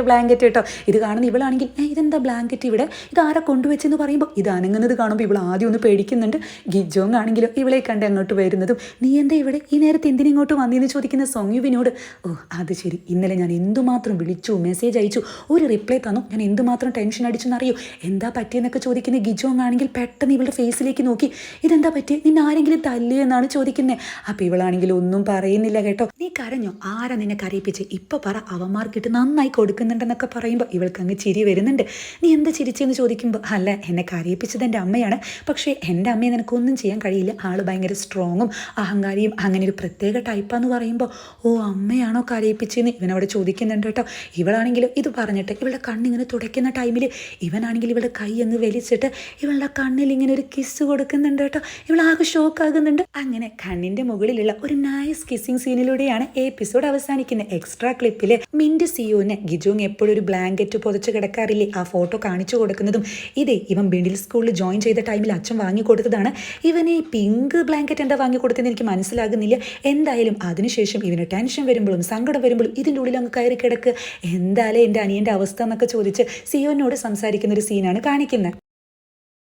ബ്ലാങ്കറ്റ് കേട്ടോ. ഇത് കാണുന്ന ഇവളാണെങ്കിൽ ഇതെന്താ ബ്ലാങ്കറ്റ് ഇവിടെ? ഇത് ആരെ കൊണ്ടുവച്ചെന്ന് പറയുമ്പോൾ ഇത് അനങ്ങുന്നത് കാണുമ്പോൾ ഇവൾ ആദ്യം ഒന്ന് പേടിക്കുന്നുണ്ട്. ഗിജോങ് ആണെങ്കിലും ഇവളെ കണ്ട് അങ്ങോട്ട് വരുന്നതും നീ എന്താ ഇവിടെ? ഈ നേരത്തെ എന്തിനിങ്ങോട്ട് വന്നതെന്ന് ചോദിക്കുന്ന സൊങ്യുവിനോട്? ഓ അത് ശരി. ഇന്നലെ ഞാൻ എന്തുമാത്രം വിളിച്ചു മെസ്സേജ് അയച്ചു ഒരു റിപ്ലൈ തന്നു. ഞാൻ എന്തുമാത്രം ടെൻഷൻ അടിച്ചെന്നറിയോ? എന്താ പറ്റിയെന്നൊക്കെ ചോദിക്കുന്ന ഗിജോങ് ആണെങ്കിൽ പെട്ടെന്ന് ഇവളുടെ ഫേസിലേക്ക് നോക്കി. ഇതെന്താ പറ്റി നിന്നെ ആരെങ്കിലും തല്ലിയെന്നാണ് ചോദിക്കുന്നത് അപ്പോൾ ഇവളാണെങ്കിൽ ഒന്നും പറയുന്നില്ല കേട്ടോ. നീ കരഞ്ഞോ? ആരാ നിന്നെ കരയിപ്പിച്ച്? ഇപ്പൊ പറ അവന്മാർക്കിട്ട് നന്നായി കൊടുക്കുന്നുണ്ടെന്നൊക്കെ പറയുമ്പോൾ ഇവൾക്ക് അങ്ങ് ചിരി വരുന്നുണ്ട്. നീ എന്താ ചിരിച്ചെന്ന് ചോദിക്കുമ്പോൾ അല്ല എന്നെ കരയിപ്പിച്ചത് എന്റെ അമ്മയാണ്. പക്ഷേ എന്റെ അമ്മയെ നിനക്കൊന്നും ചെയ്യാൻ കഴിയില്ല. ആൾ ഭയങ്കര സ്ട്രോങ്ങും അഹങ്കാരിയും അങ്ങനെ ഒരു പ്രത്യേക ടൈപ്പാന്ന് പറയുമ്പോൾ ഓ അമ്മയാണോ കരയിപ്പിച്ചെന്ന്? ഇവനവിടെ ചോദിക്കുന്നുണ്ട് കേട്ടോ. ഇവളാണെങ്കിലും ഇത് പറഞ്ഞിട്ട് ഇവളുടെ കണ്ണിങ്ങനെ തുടയ്ക്കുന്ന ടൈമിൽ ഇവനാണെങ്കിൽ ഇവളുടെ കൈ അങ്ങ് വലിച്ചിട്ട് ഇവളുടെ കണ്ണിൽ ഇങ്ങനെ ഒരു കിസ് കൊടുക്കുന്നുണ്ട് കേട്ടോ. ഇവളാകെ ഷോക്ക് ആകുന്നുണ്ട്. അങ്ങനെ കണ്ണിന്റെ മുകളിലുള്ള ഒരു നൈസ് കിസ്സിംഗ് സീനിലൂടെയാണ് എപ്പിസോഡ് അവസാനിക്കുന്നത്. എക്സ്ട്രാ ക്ലിപ്പിൽ മിന്റ് സിയോന് ഗിജോങ് എപ്പോഴും ഒരു ബ്ലാങ്കറ്റ് പൊതിച്ച് കിടക്കാറില്ലേ? ആ ഫോട്ടോ കാണിച്ചു കൊടുക്കുന്നതും ഇതേ ഇവൻ മിഡിൽ സ്കൂളിൽ ജോയിൻ ചെയ്ത ടൈമിൽ അച്ഛൻ വാങ്ങി കൊടുത്തതാണ്. ഇവനെ പിങ്ക് ബ്ലാങ്കറ്റ് എന്താ വാങ്ങി കൊടുത്തതെന്ന് എനിക്ക് മനസ്സിലാകുന്നില്ല. എന്തായാലും അതിനുശേഷം ഇവന് ടെൻഷൻ വരുമ്പോഴും സങ്കടം വരുമ്പോഴും ഇതിന്റെ ഉള്ളിൽ അങ്ങ് കയറി കിടക്ക്. എന്തായാലും എന്റെ അനിയന്റെ അവസ്ഥ എന്നൊക്കെ ചോദിച്ച് സിയോനോട് സംസാരിക്കുന്ന ഒരു സീനാണ് കാണിക്കുന്നത്.